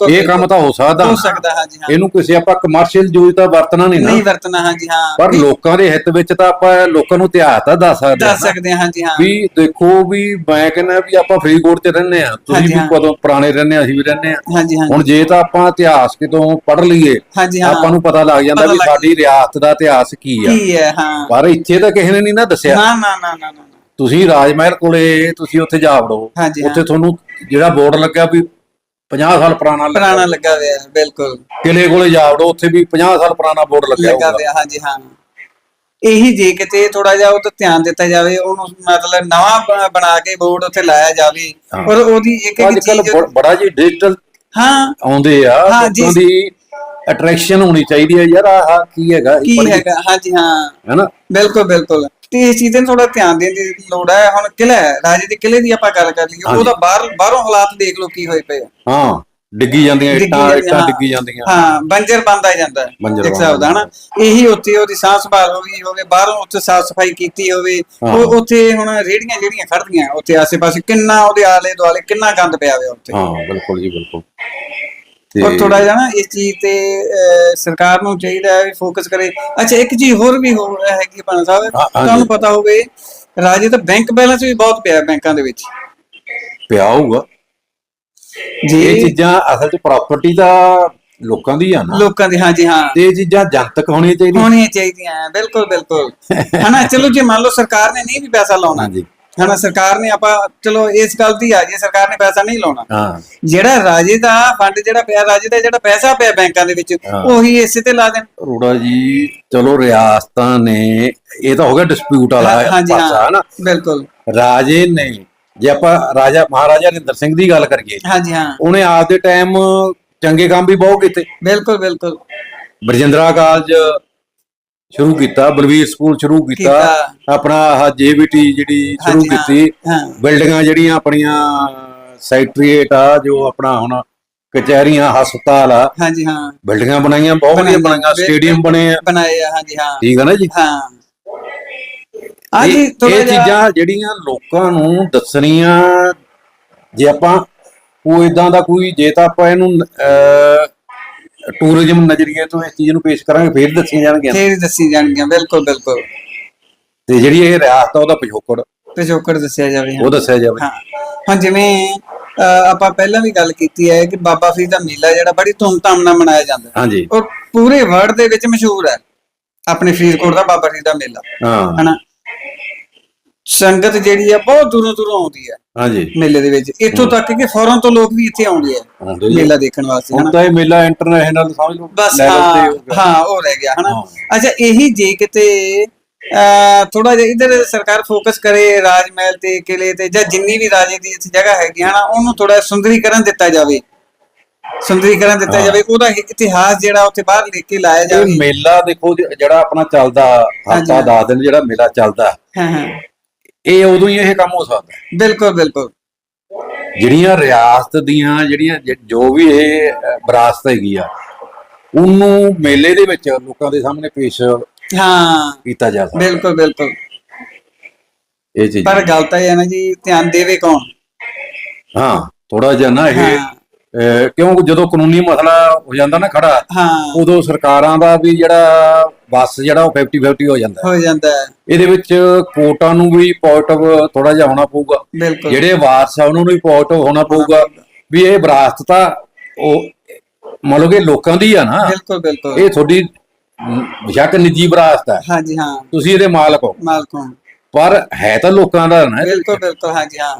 ਇਹ ਕੰਮ ਤਾਂ ਹੋ ਸਕਦਾ। ਹੋ ਸਕਦਾ ਹਾਂਜੀ ਹਾਂ। ਇਹਨੂੰ ਕਿਸੇ ਆਪਾਂ ਕਮਰਸ਼ੀਅਲ ਯੂਜ਼ ਤਾਂ ਵਰਤਣਾ ਨਹੀਂ ਨਹੀਂ ਵਰਤਣਾ ਹਾਂਜੀ ਹਾਂ। ਪਰ ਲੋਕਾਂ ਦੇ ਹਿੱਤ ਵਿੱਚ ਤਾਂ ਆਪਾਂ ਲੋਕਾਂ ਨੂੰ ਇਤਿਹਾਸ ਤਾਂ ਦੱਸ ਸਕਦੇ ਹਾਂ ਦੱਸ। ਸਕਦੇ ਹਾਂ ਹਾਂਜੀ ਹਾਂ। ਵੀ ਦੇਖੋ ਵੀ ਮੈਂ ਕਹਿੰਦਾ ਵੀ ਆਪਾਂ ਫਰੀਦਕੋਟ 'ਚ ਰਹਿੰਦੇ ਆ। ਤੁਸੀਂ ਵੀ। ਕਦੋਂ ਪੁਰਾਣੇ ਰਹਿੰਦੇ ਆ ਅਸੀਂ ਵੀ ਰਹਿੰਦੇ ਆ। ਹਾਂਜੀ ਹਾਂ। ਹੁਣ ਜੇ ਤਾਂ ਆਪਾਂ ਇਤਿਹਾਸ ਕਿਤੋਂ ਪੜ੍ਹ ਲਈਏ ਆਪਾਂ ਨੂੰ ਪਤਾ ਲੱਗ ਜਾਂਦਾ ਵੀ ਸਾਡੀ ਰਿਆਸਤ ਦਾ ਇਤਿਹਾਸ ਕੀ ਆ। ਕੀ ਹੈ ਹਾਂ। ਪਰ ਇੱਥੇ ਤਾਂ ਕਿਸੇ ਨੇ ਨਹੀਂ ਨਾ ਦੱਸਿਆ। ਨਾ ਨਾ ਨਾ ਨਾ। ਤੁਸੀਂ ਰਾਜ ਮਹਿਲ ਕੋਲੇ ਤੁਸੀਂ ਉੱਥੇ ਜਾ ਵੜੋ। ਹਾਂਜੀ, ਉੱਥੇ। ਤੁਹਾਨੂੰ ਜਿਹੜਾ ਬੋਰਡ ਲੱਗਿਆ ਵੀ 50 ਸਾਲ ਪੁਰਾਣਾ ਲੱਗਾ ਪੁਰਾਣਾ ਲੱਗਾ ਹੋਇਆ ਹੈ, ਬਿਲਕੁਲ। ਕਿਲੇ ਕੋਲੇ ਜਾ ਵੜੋ ਉੱਥੇ ਵੀ 50 ਸਾਲ ਪੁਰਾਣਾ ਬੋਰਡ ਲੱਗਿਆ ਲੱਗਾ ਹੋਊਗਾ। ਹੋਇਆ ਹਾਂਜੀ ਹਾਂ। ਇਹੀ ਜੇ ਕਿਤੇ ਥੋੜਾ ਜਿਹਾ ਉਹ ਤੇ ਧਿਆਨ ਦਿੱਤਾ ਜਾਵੇ ਉਹਨੂੰ ਮਤਲਬ ਨਵਾਂ ਬ- ਬਣਾ ਕੇ ਬੋਰਡ ਉੱਥੇ ਲਾਇਆ ਜਾਵੇ ਹਾਂ। ਔਰ ਉਹਦੀ ਇੱਕ ਅੱਜ ਇੱਕ ਕੱਲ ਚੀਜ਼ ਬੜਾ ਜੀ ਡਿਜੀਟਲ ਹਾਂ। ਆਉਂਦੇ ਆ ਹਾਂ, ਲੋਕਾਂ ਜੀ। ਦੀ ਅਟਰੈਕਸ਼ਨ ਹੋਣੀ ਚਾਹੀਦੀ ਹੈ। ਯਾਰ ਆਹ ਕੀ ਹੈਗਾ ਇਹ ਕੀ ਪੜ੍ਹੀ- ਹੈਗਾ ਹਾਂਜੀ ਹਾਂ। ਹੈਨਾ ਬਿਲਕੁਲ ਬਿਲਕੁਲ। ਤੇ ਇਸ ਚੀਜ਼ ਤੇ ਥੋੜਾ ਧਿਆਨ ਦੇਣ ਦੀ ਲੋੜ ਹੈ ਹੁਣ ਕਿਲਾ ਰਾਜੇ ਦੇ ਕਿਲੇ ਦੀ ਆਪਾਂ ਗੱਲ ਕਰ ਲਈਏ। ਉਹਦਾ ਬਾਹਰ ਬਾਹਰੋਂ ਹਾਲਾਤ ਦੇਖ ਲਓ ਕੀ ਹੋਏ ਪਏ ਆ ਹਾਂ ਡਿੱਗੀ ਜਾਂਦੀਆਂ ਇੱਟਾਂ ਇੱਟਾਂ। ਡਿੱਗੀ ਜਾਂਦੀਆਂ ਹਾਂ ਬੰਜਰ ਬੰਦਾ ਜਾਂਦਾ ਇੱਕ ਹਿਸਾਬ ਦਾ ਹਨਾ ਇਹੀ ਉੱਥੇ ਉਹਦੀ ਸਾਫ਼ ਸੰਭਾਲ ਹੋ ਗਈ ਹੋਵੇ ਬਾਹਰੋਂ ਉੱਥੇ ਸਾਫ਼ ਸਫ਼ਾਈ ਕੀਤੀ ਹੋਵੇ। ਉਹ ਉੱਥੇ ਹੁਣ ਰੇੜੀਆਂ ਜਿਹੜੀਆਂ ਖੜਦੀਆਂ ਉੱਥੇ ਆਸੇ-ਪਾਸੇ ਕਿੰਨਾ ਉਹਦੇ ਆਲੇ ਦੁਆਲੇ ਕਿੰਨਾ ਗੰਦ ਪਿਆ ਹੋਇਆ ਉੱਥੇ ਹਾਂ ਬਿਲਕੁਲ ਜੀ ਬਿਲਕੁਲ ਔਰ ਥੋੜਾ ਜਿਹਾ ਨਾ ਇਸ ਚੀਜ਼ ਤੇ ਸਰਕਾਰ ਨੂੰ ਚਾਹੀਦਾ ਹੈ ਵੀ ਫੋਕਸ ਕਰੇ। ਅੱਛਾ ਇੱਕ ਚੀਜ਼ ਹੋਰ ਵੀ ਹੋ ਹੈਗੀ ਪਾਣਾ ਸਾਹਿਬ ਹਾਂ, ਹਾਂਜੀ। ਤੁਹਾਨੂੰ ਪਤਾ ਹੋਵੇ ਰਾਜੇ ਦਾ ਬੈਂਕ ਬੈਲੈਂਸ ਵੀ ਬਹੁਤ ਪਿਆ ਹੈ ਬੈਂਕਾਂ ਦੇ ਵਿੱਚ। ਪਿਆ ਹੋਊਗਾ। ਇਹ ਜੀ ਚੀਜ਼ਾਂ ਅਸਲ 'ਚ ਪ੍ਰਾਪਰਟੀ ਦਾ ਲੋਕਾਂ ਦੀ ਆ ਨਾ। ਲੋਕਾਂ ਦੀ ਹਾਂਜੀ ਹਾਂ। ਤੇ ਇਹ ਚੀਜ਼ਾਂ ਜਨਤਕ ਹੋਣੀਆਂ ਚਾਹੀਦੀਆਂ। ਹੋਣੀਆਂ ਚਾਹੀਦੀਆਂ ਹੈ, ਬਿਲਕੁਲ ਬਿਲਕੁਲ। [LAUGHS] ਹਨਾ ਚਲੋ ਜੇ ਮੰਨ ਲਓ ਸਰਕਾਰ ਨੇ ਨਹੀਂ ਵੀ ਪੈਸਾ ਲਾਉਣਾ ਹਾਂਜੀ। ਹਨਾ ਸਰਕਾਰ ਨੇ ਆਪਾਂ ਚਲੋ ਇਸ ਗੱਲ ਦੀ ਆ ਜੇ ਸਰਕਾਰ ਨੇ ਪੈਸਾ ਨਹੀਂ ਲਾਉਣਾ। ਹਾਂ। ਜਿਹੜਾ ਰਾਜੇ ਦਾ ਫੰਡ ਜਿਹੜਾ ਪਿਆ ਰਾਜੇ ਦਾ ਜਿਹੜਾ ਪੈਸਾ ਪਿਆ ਬੈਂਕਾਂ ਦੇ ਵਿੱਚ। ਉਹੀ ਇਸੇ ਤੇ ਲਾ ਦੇਣ। ਰੋੜਾ ਜੀ ਚਲੋ ਰਿਆਸਤਾਂ ਨੇ ਇਹ ਤਾਂ ਹੋ ਗਿਆ ਡਿਸਪਿਊਟ ਵਾਲਾ ਪਾਸਾ ਹਾਂ। ਹਨਾ? ਬਿਲਕੁਲ। ਰਾਜੇ ਨੇ ਜੇ ਆਪਾਂ ਰਾਜਾ ਮਹਾਰਾਜਾ ਰਿੰਦਰ ਸਿੰਘ ਦੀ ਗੱਲ ਕਰੀਏ ਹਾਂਜੀ ਹਾਂ। ਉਹਨੇ ਆਪਦੇ ਟਾਈਮ ਚੰਗੇ ਕੰਮ ਵੀ ਬਹੁਤ ਕੀਤੇ। ਬਿਲਕੁਲ ਬਿਲਕੁਲ। ਬਰਜਿੰਦਰਾ ਕਾਲਜ ਸ਼ੁਰੂ ਕੀਤਾ ਬਲਵੀਰ ਸਕੂਲ ਸ਼ੁਰੂ ਕੀਤਾ ਕੀਤਾ। ਆਪਣਾ ਆਹ ਜੇਬੀਟੀ ਜਿਹੜੀ ਸ਼ੁਰੂ ਹਾਂਜੀ, ਹਾਂ, ਕੀਤੀ। ਹਾਂ। ਬਿਲਡਿੰਗਾਂ ਜਿਹੜੀਆਂ ਆਪਣੀਆਂ ਸੈਕਟਰੀਏਟ ਆ ਜੋ ਆਪਣਾ ਹੁਣ ਕਚਹਿਰੀਆਂ ਹਸਪਤਾਲ ਆ ਹਾਂਜੀ ਹਾਂ। ਬਿਲਡਿੰਗਾਂ ਬਣਾਈਆਂ ਬਹੁਤ ਵਧੀਆ ਬਣਾਈਆਂ, ਬਣਾਈਆਂ ਬਿਲ- ਸਟੇਡੀਅਮ ਬਣੇ ਆ। ਬਣਾਏ ਆ ਹਾਂਜੀ ਹਾਂ। ਠੀਕ ਆ ਨਾ ਜੀ? ਹਾਂ। ਇਹ ਥੋੜਾ ਇਹ ਜਿਹਾ ਚੀਜ਼ਾਂ ਜਿਹੜੀਆਂ ਲੋਕਾਂ ਨੂੰ ਦੱਸਣੀਆਂ ਜੇ ਆਪਾਂ ਉਹ ਇਦਾਂ ਦਾ ਕੋਈ ਜੇ ਤਾਂ ਆਪਾਂ ਇਹਨੂੰ ਟੂਰਿਜ਼ਮ ਨਜ਼ਰੀਏ ਤੋਂ ਇਸ ਚੀਜ਼ ਨੂੰ ਪੇਸ਼ ਕਰਾਂਗੇ ਫੇਰ ਦੱਸੀਆਂ ਜਾਣਗੀਆਂ। ਫੇਰ ਹੀ ਦੱਸੀ ਜਾਣਗੀਆਂ ਬਿਲਕੁਲ ਬਿਲਕੁਲ। ਤੇ ਜਿਹੜੀ ਇਹ ਰਿਆਸਤ ਆ ਉਹਦਾ ਪਿਛੋਕੜ। ਪਿਛੋਕੜ ਦੱਸਿਆ ਜਾਵੇ ਹਾਂ। ਉਹ ਦੱਸਿਆ ਜਾਵੇ। ਹਾਂ। ਹੁਣ ਜਿਵੇਂ ਆਪਾਂ ਪਹਿਲਾਂ ਵੀ ਗੱਲ ਕੀਤੀ ਹੈ ਕਿ ਬਾਬਾ ਫਰੀਦ ਦਾ ਮੇਲਾ ਜਿਹੜਾ ਬੜੀ ਧੂਮਧਾਮ ਨਾਲ ਮਨਾਇਆ ਜਾਂਦਾ ਹੈ। ਹਾਂਜੀ। ਔਰ ਪੂਰੇ ਵਰਲਡ ਦੇ ਵਿੱਚ ਮਸ਼ਹੂਰ ਹੈ ਆਪਣੇ ਫਰੀਦਕੋਟ ਦਾ ਬਾਬਾ ਫਰੀਦ ਦਾ ਮੇਲਾ। ਹਾਂ। ਹਨਾ? ਸੰਗਤ ਜਿਹੜੀ ਆ ਬਹੁਤ ਦੂਰੋਂ ਦੂਰੋਂ ਆਉਂਦੀ ਹੈ। ਹਾਂਜੀ। ਮੇਲੇ ਦੇ ਵਿੱਚ। ਇੱਥੋਂ ਤੱਕ ਕਿ ਫੋਰਨ ਤੋਂ ਲੋਕ ਵੀ ਇੱਥੇ ਆਉਂਦੇ ਆ। ਆਉਂਦੇ ਜੀ। ਮੇਲਾ ਦੇਖਣ ਵਾਸਤੇ ਹੁਣ ਹਨਾ? ਤਾਂ ਇਹ ਮੇਲਾ ਇੰਟਰਨੈਸ਼ਨਲ ਸਮਝ ਲਓ। ਬਸ level ਤੇ ਹਾਂ ਹੋ। ਗਿਆ। ਹਾਂ ਉਹ ਰਹਿ ਗਿਆ ਹਨਾ? ਹਾਂ। ਅੱਛਾ ਇਹੀ ਜੇ ਕਿਤੇ ਥੋੜਾ ਜਿਹਾ ਇਧਰ ਸਰਕਾਰ ਫੋਕਸ ਕਰੇ ਰਾਜ ਮਹਿਲ ਤੇ ਕਿਲੇ ਤੇ ਜਾਂ ਜਿੰਨੀ ਵੀ ਰਾਜੇ ਦੀ ਇੱਥੇ ਜਗ੍ਹਾ ਹੈਗੀ ਹਨਾ ਉਹਨੂੰ ਥੋੜਾ ਸੁੰਦਰੀਕਰਨ ਦਿੱਤਾ ਜਾਵੇ। ਸੁੰਦਰੀਕਰਨ ਦਿੱਤਾ ਹਾਂ। ਜਾਵੇ ਉਹਦਾ ਇਤਿਹਾਸ ਜਿਹੜਾ ਉੱਥੇ ਬਾਹਰ ਲਿਖ ਕੇ ਲਾਇਆ ਇਹ ਜਾਵੇ। ਮੇਲਾ ਦੇਖੋ ਜੀ, ਜਿਹੜਾ ਆਪਣਾ ਚੱਲਦਾ ਹਾਂਜੀ। ਹਫਤਾ 10 ਦਿਨ ਜਿਹੜਾ ਮੇਲਾ ਚੱਲਦਾ। ਹਾਂ ਹਾਂ। ਇਹ ਉਦੋਂ ਹੀ ਇਹ ਕੰਮ ਹੋ ਸਕਦਾ ਬਿਲਕੁਲ ਬਿਲਕੁਲ। ਜਿਹੜੀਆਂ ਰਿਆਸਤ ਦੀਆਂ ਜਿਹੜੀਆਂ ਜ- ਜੋ ਵੀ ਇਹ ਵਿਰਾਸਤ ਹੈਗੀ ਆ ਉਹਨੂੰ ਮੇਲੇ ਦੇ ਵਿੱਚ ਲੋਕਾਂ ਦੇ ਸਾਹਮਣੇ ਪੇਸ਼ ਹਾਂ। ਕੀਤਾ ਜਾ ਸਕਦਾ। ਬਿਲਕੁਲ ਬਿਲਕੁਲ। ਇਹ ਚੀਜ਼ ਪਰ ਗੱਲ ਤਾਂ ਇਹ ਹੈ ਨਾ ਜੀ ਧਿਆਨ ਦੇਵੇ ਕੌਣ? ਹਾਂ ਥੋੜਾ ਜਿਹਾ ਨਾ ਇਹ ਹਾਂ। ਕਿਉਂ ਜਦੋਂ ਕਾਨੂੰਨੀ ਮਸਲਾ ਹੋ ਜਾਂਦਾ ਨਾ ਖੜਾ ਹਾਂ। ਉਦੋਂ ਸਰਕਾਰਾਂ ਦਾ ਵੀ ਜਿਹੜਾ ਬਸ ਜਿਹੜਾ ਉਹ 50 50 ਹੋ ਜਾਂਦਾ। ਹੋ ਜਾਂਦਾ ਹੈ। ਇਹਦੇ ਵਿੱਚ ਕੋਰਟਾਂ ਨੂੰ ਵੀ ਪੋਜ਼ਿਟਿਵ ਥੋੜਾ ਜਿਹਾ ਹੋਣਾ ਪਊਗਾ। ਜਿਹੜੇ ਵਾਰਸ ਆ ਉਹਨਾਂ ਨੂੰ ਵੀ ਪੋਜ਼ਿਟਿਵ ਹੋਣਾ ਪਊਗਾ ਵੀ ਇਹ ਵਿਰਾਸਤ ਤਾਂ ਉਹ ਮੰਨ ਲਓ ਕਿ ਲੋਕਾਂ ਦੀ ਆ ਨਾ। ਬਿਲਕੁਲ ਬਿਲਕੁਲ। ਇਹ ਤੁਹਾਡੀ ਬੇਸ਼ੱਕ ਨਿੱਜੀ ਵਿਰਾਸਤ ਹੈ। ਹਾਂਜੀ ਹਾਂ। ਤੁਸੀਂ ਇਹਦੇ ਮਾਲਕ ਹੋ। ਮਾਲਕੋਂ ਪਰ ਹੈ ਤਾਂ ਲੋਕਾਂ ਦਾ ਨਾ। ਬਿਲਕੁਲ ਬਿਲਕੁਲ। ਹਾਂਜੀ ਹਾਂ।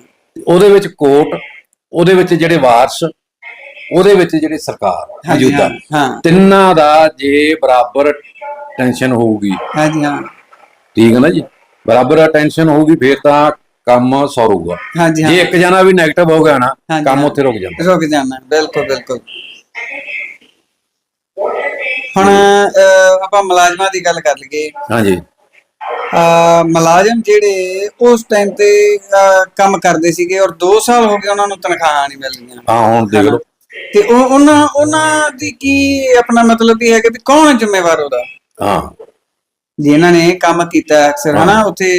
ਉਹਦੇ ਵਿੱਚ ਕੋਰਟ ਉਹਦੇ ਵਿੱਚ ਜਿਹੜੇ ਵਾਰਸ ਉਹਦੇ ਵਿੱਚ ਜਿਹੜੇ ਸਰਕਾਰ ਮੌਜੂਦਾ ਹਾਂ। ਤਿੰਨਾਂ ਦਾ ਜੇ ਬਰਾਬਰ ਟੈਨਸ਼ਨ ਹੋਊਗੀ। ਹਾਂਜੀ ਹਾਂ। ਠੀਕ ਹੈ ਨਾ ਜੀ? ਬਰਾਬਰ ਟੈਨਸ਼ਨ ਹੋਊਗੀ ਫਿਰ ਤਾਂ ਕੰਮ ਸੌਰੂਗਾ। ਹਾਂਜੀ ਹਾਂ। ਜੇ ਇੱਕ ਜਣਾ ਵੀ 네ਗੇਟਿਵ ਹੋ ਗਿਆ ਨਾ ਹਾਂਜੀ, ਕੰਮ ਹਾਂ। ਉੱਥੇ ਰੁਕ ਜਾਂਦਾ। ਰੁਕ ਜਾਣਾ ਬਿਲਕੁਲ ਬਿਲਕੁਲ। ਹੁਣ ਅਹ, ਆਪਾਂ ਮੁਲਾਜ਼ਮਾਂ ਦੀ ਗੱਲ ਕਰ ਲਈਏ। ਹਾਂਜੀ। ਅਹ, ਮੁਲਾਜ਼ਮ ਜਿਹੜੇ ਉਸ ਟਾਈਮ ਤੇ ਅਹ, ਕੰਮ ਕਰਦੇ ਸੀਗੇ ਔਰ 2 ਸਾਲ ਹੋ ਗਏ ਉਹਨਾਂ ਨੂੰ ਤਨਖਾਹਾਂ ਨਹੀਂ ਮਿਲ ਰਹੀਆਂ ਹਾਂ ਹੁਣ ਦੇਖ ਲਓ। ਤੇ ਉਹ ਉਹਨਾਂ ਉਹਨਾਂ ਦੀ ਕੀ ਆਪਣਾ ਮਤਲਬ ਵੀ ਹੈ ਕਿ ਕੌਣ ਹੈ ਜ਼ਿੰਮੇਵਾਰ ਉਹਦਾ? ਹਾਂ। ਜਿਨ੍ਹਾਂ ਨੇ ਕੰਮ ਕੀਤਾ ਅਕਸਰ ਹਨਾ? ਉੱਥੇ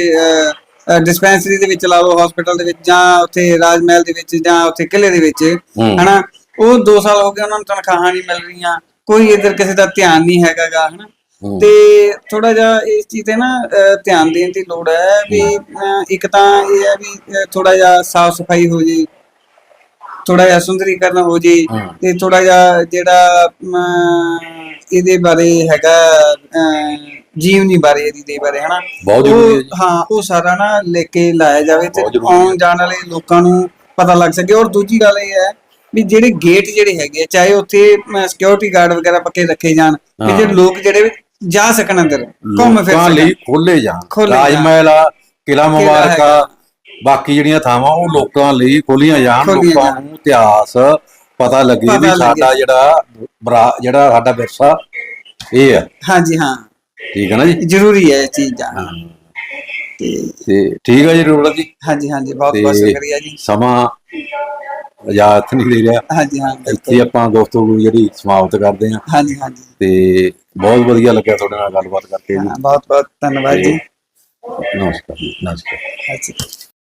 ਡਿਸਪੈਂਸਰੀ ਦੇ ਵਿੱਚ ਲਾ ਲਓ ਹਸਪੀਟਲ ਦੇ ਵਿੱਚ ਜਾਂ ਉੱਥੇ ਰਾਜ ਮਹਿਲ ਦੇ ਵਿੱਚ ਜਾਂ ਉੱਥੇ ਕਿਲੇ ਦੇ ਵਿੱਚ। ਹਨਾ? ਉਹ 2 ਸਾਲ ਹੋ ਗਏ ਉਹਨਾਂ ਨੂੰ ਤਨਖਾਹਾਂ ਨਹੀਂ ਮਿਲ ਰਹੀਆਂ ਕੋਈ ਇਧਰ ਕਿਸੇ ਦਾ ਧਿਆਨ ਨਹੀਂ ਹੈਗਾਗਾ ਹਨਾ। ਤੇ ਥੋੜਾ ਜਿਹਾ ਇਸ ਚੀਜ਼ ਤੇ ਨਾ ਧਿਆਨ ਦੇਣ ਦੀ ਲੋੜ ਹੈ ਵੀ ਇੱਕ ਤਾਂ ਇਹ ਹੈ ਵੀ ਥੋੜਾ ਜਿਹਾ ਸਾਫ਼ ਸਫ਼ਾਈ ਹੋ ਜੇ ਥੋੜਾ ਜਿਹਾ ਸੁੰਦਰੀਕਰਨ ਹੋ ਜੇ ਹਾਂ। ਤੇ ਥੋੜਾ ਜਿਹਾ ਜਿਹੜਾ ਅਮ, ਇਹਦੇ ਬਾਰੇ ਹੈਗਾ ਅਮ, ਜੀਵਨੀ ਬਾਰੇ ਇਹਦੀ ਦੇ ਬਾਰੇ ਹਨਾ ਬਹੁਤ ਜ਼ਰੂਰੀ ਹੈ ਉਹ ਜੀ। ਹਾਂ ਉਹ ਸਾਰਾ ਨਾ ਲੈ ਕੇ ਲਾਇਆ ਜਾਵੇ ਤੇ ਬਹੁਤ ਜ਼ਰੂਰੀ ਆਉਣ ਜਾਣ ਵਾਲੇ ਲੋਕਾਂ ਨੂੰ ਪਤਾ ਲੱਗ ਸਕੇ ਔਰ ਦੂਜੀ ਗੱਲ ਇਹ ਹੈ ਵੀ ਜਿਹੜੇ ਗੇਟ ਜਿਹੜੇ ਹੈਗੇ ਆ, ਚਾਹੇ ਉੱਥੇ ਸਿਕਿਉਰਿਟੀ ਗਾਰਡ ਵਗੈਰਾ ਪੱਕੇ ਰੱਖੇ ਜਾਣ ਕਿ ਹਾਂ। ਜਿਹੜੇ ਲੋਕ ਜਿਹੜੇ ਵੀ ਜਾ ਸਕਣ ਅੰਦਰ ਘੁੰਮ ਫਿਰ ਲੋਕਾਂ ਸਕਣ ਲਈ ਖੋਲੇ ਜਾਣ ਖੋਲ੍ਹੇ ਰਾਜ। ਮਹਿਲ ਆ ਕਿਲਾ ਮੁਬਾਰਕ ਹੈਗਾ। ਆ ਬਾਕੀ ਜਿਹੜੀਆਂ ਥਾਵਾਂ ਉਹ ਲੋਕਾਂ ਲਈ ਖੋਲੀਆਂ ਜਾਣ ਖੋਲ੍ਹੀਆਂ ਲੋਕਾਂ ਜਾਣ। ਨੂੰ ਇਤਿਹਾਸ ਪਤਾ ਲੱਗੇ ਪਤਾ ਵੀ ਲੱਗੇ। ਸਾਡਾ ਜਿਹੜਾ ਜਿਹੜਾ ਸਾਡਾ ਵਿਰਸਾ ਇਹ ਹੈ। ਹਾਂਜੀ ਹਾਂ। ਠੀਕ ਹੈ ਨਾ ਜੀ? ਜ਼ਰੂਰੀ ਹੈ ਇਹ ਚੀਜ਼ ਜਾਣਨਾ ਤੇ ਤੇ ਠੀਕ ਹੈ ਜੀ ਰੋੜਾ ਜੀ? ਹਾਂਜੀ ਹਾਂਜੀ ਬਹੁਤ ਬਹੁਤ ਸ਼ੁਕਰੀਆ ਜੀ। ਸਮਾਂ ਇਜਾਜ਼ਤ ਨਹੀਂ ਦੇ ਰਿਹਾ। ਹਾਂਜੀ ਹਾਂ ਇੱਥੇ ਬਿਲਕੁਲ। ਆਪਾਂ ਦੋਸਤੋ ਨੂੰ ਜਿਹੜੀ ਸਮਾਪਤ ਕਰਦੇ ਹਾਂ। ਹਾਂਜੀ ਹਾਂਜੀ। ਤੇ ਬਹੁਤ ਵਧੀਆ ਲੱਗਿਆ ਤੁਹਾਡੇ ਨਾਲ ਗੱਲਬਾਤ ਕਰਕੇ ਜੀ। ਹਾਂ, ਬਹੁਤ ਬਹੁਤ ਧੰਨਵਾਦ ਜੀ। ਨਮਸਕਾਰ ਨਮਸਕਾਰ। ਅੱਛਾ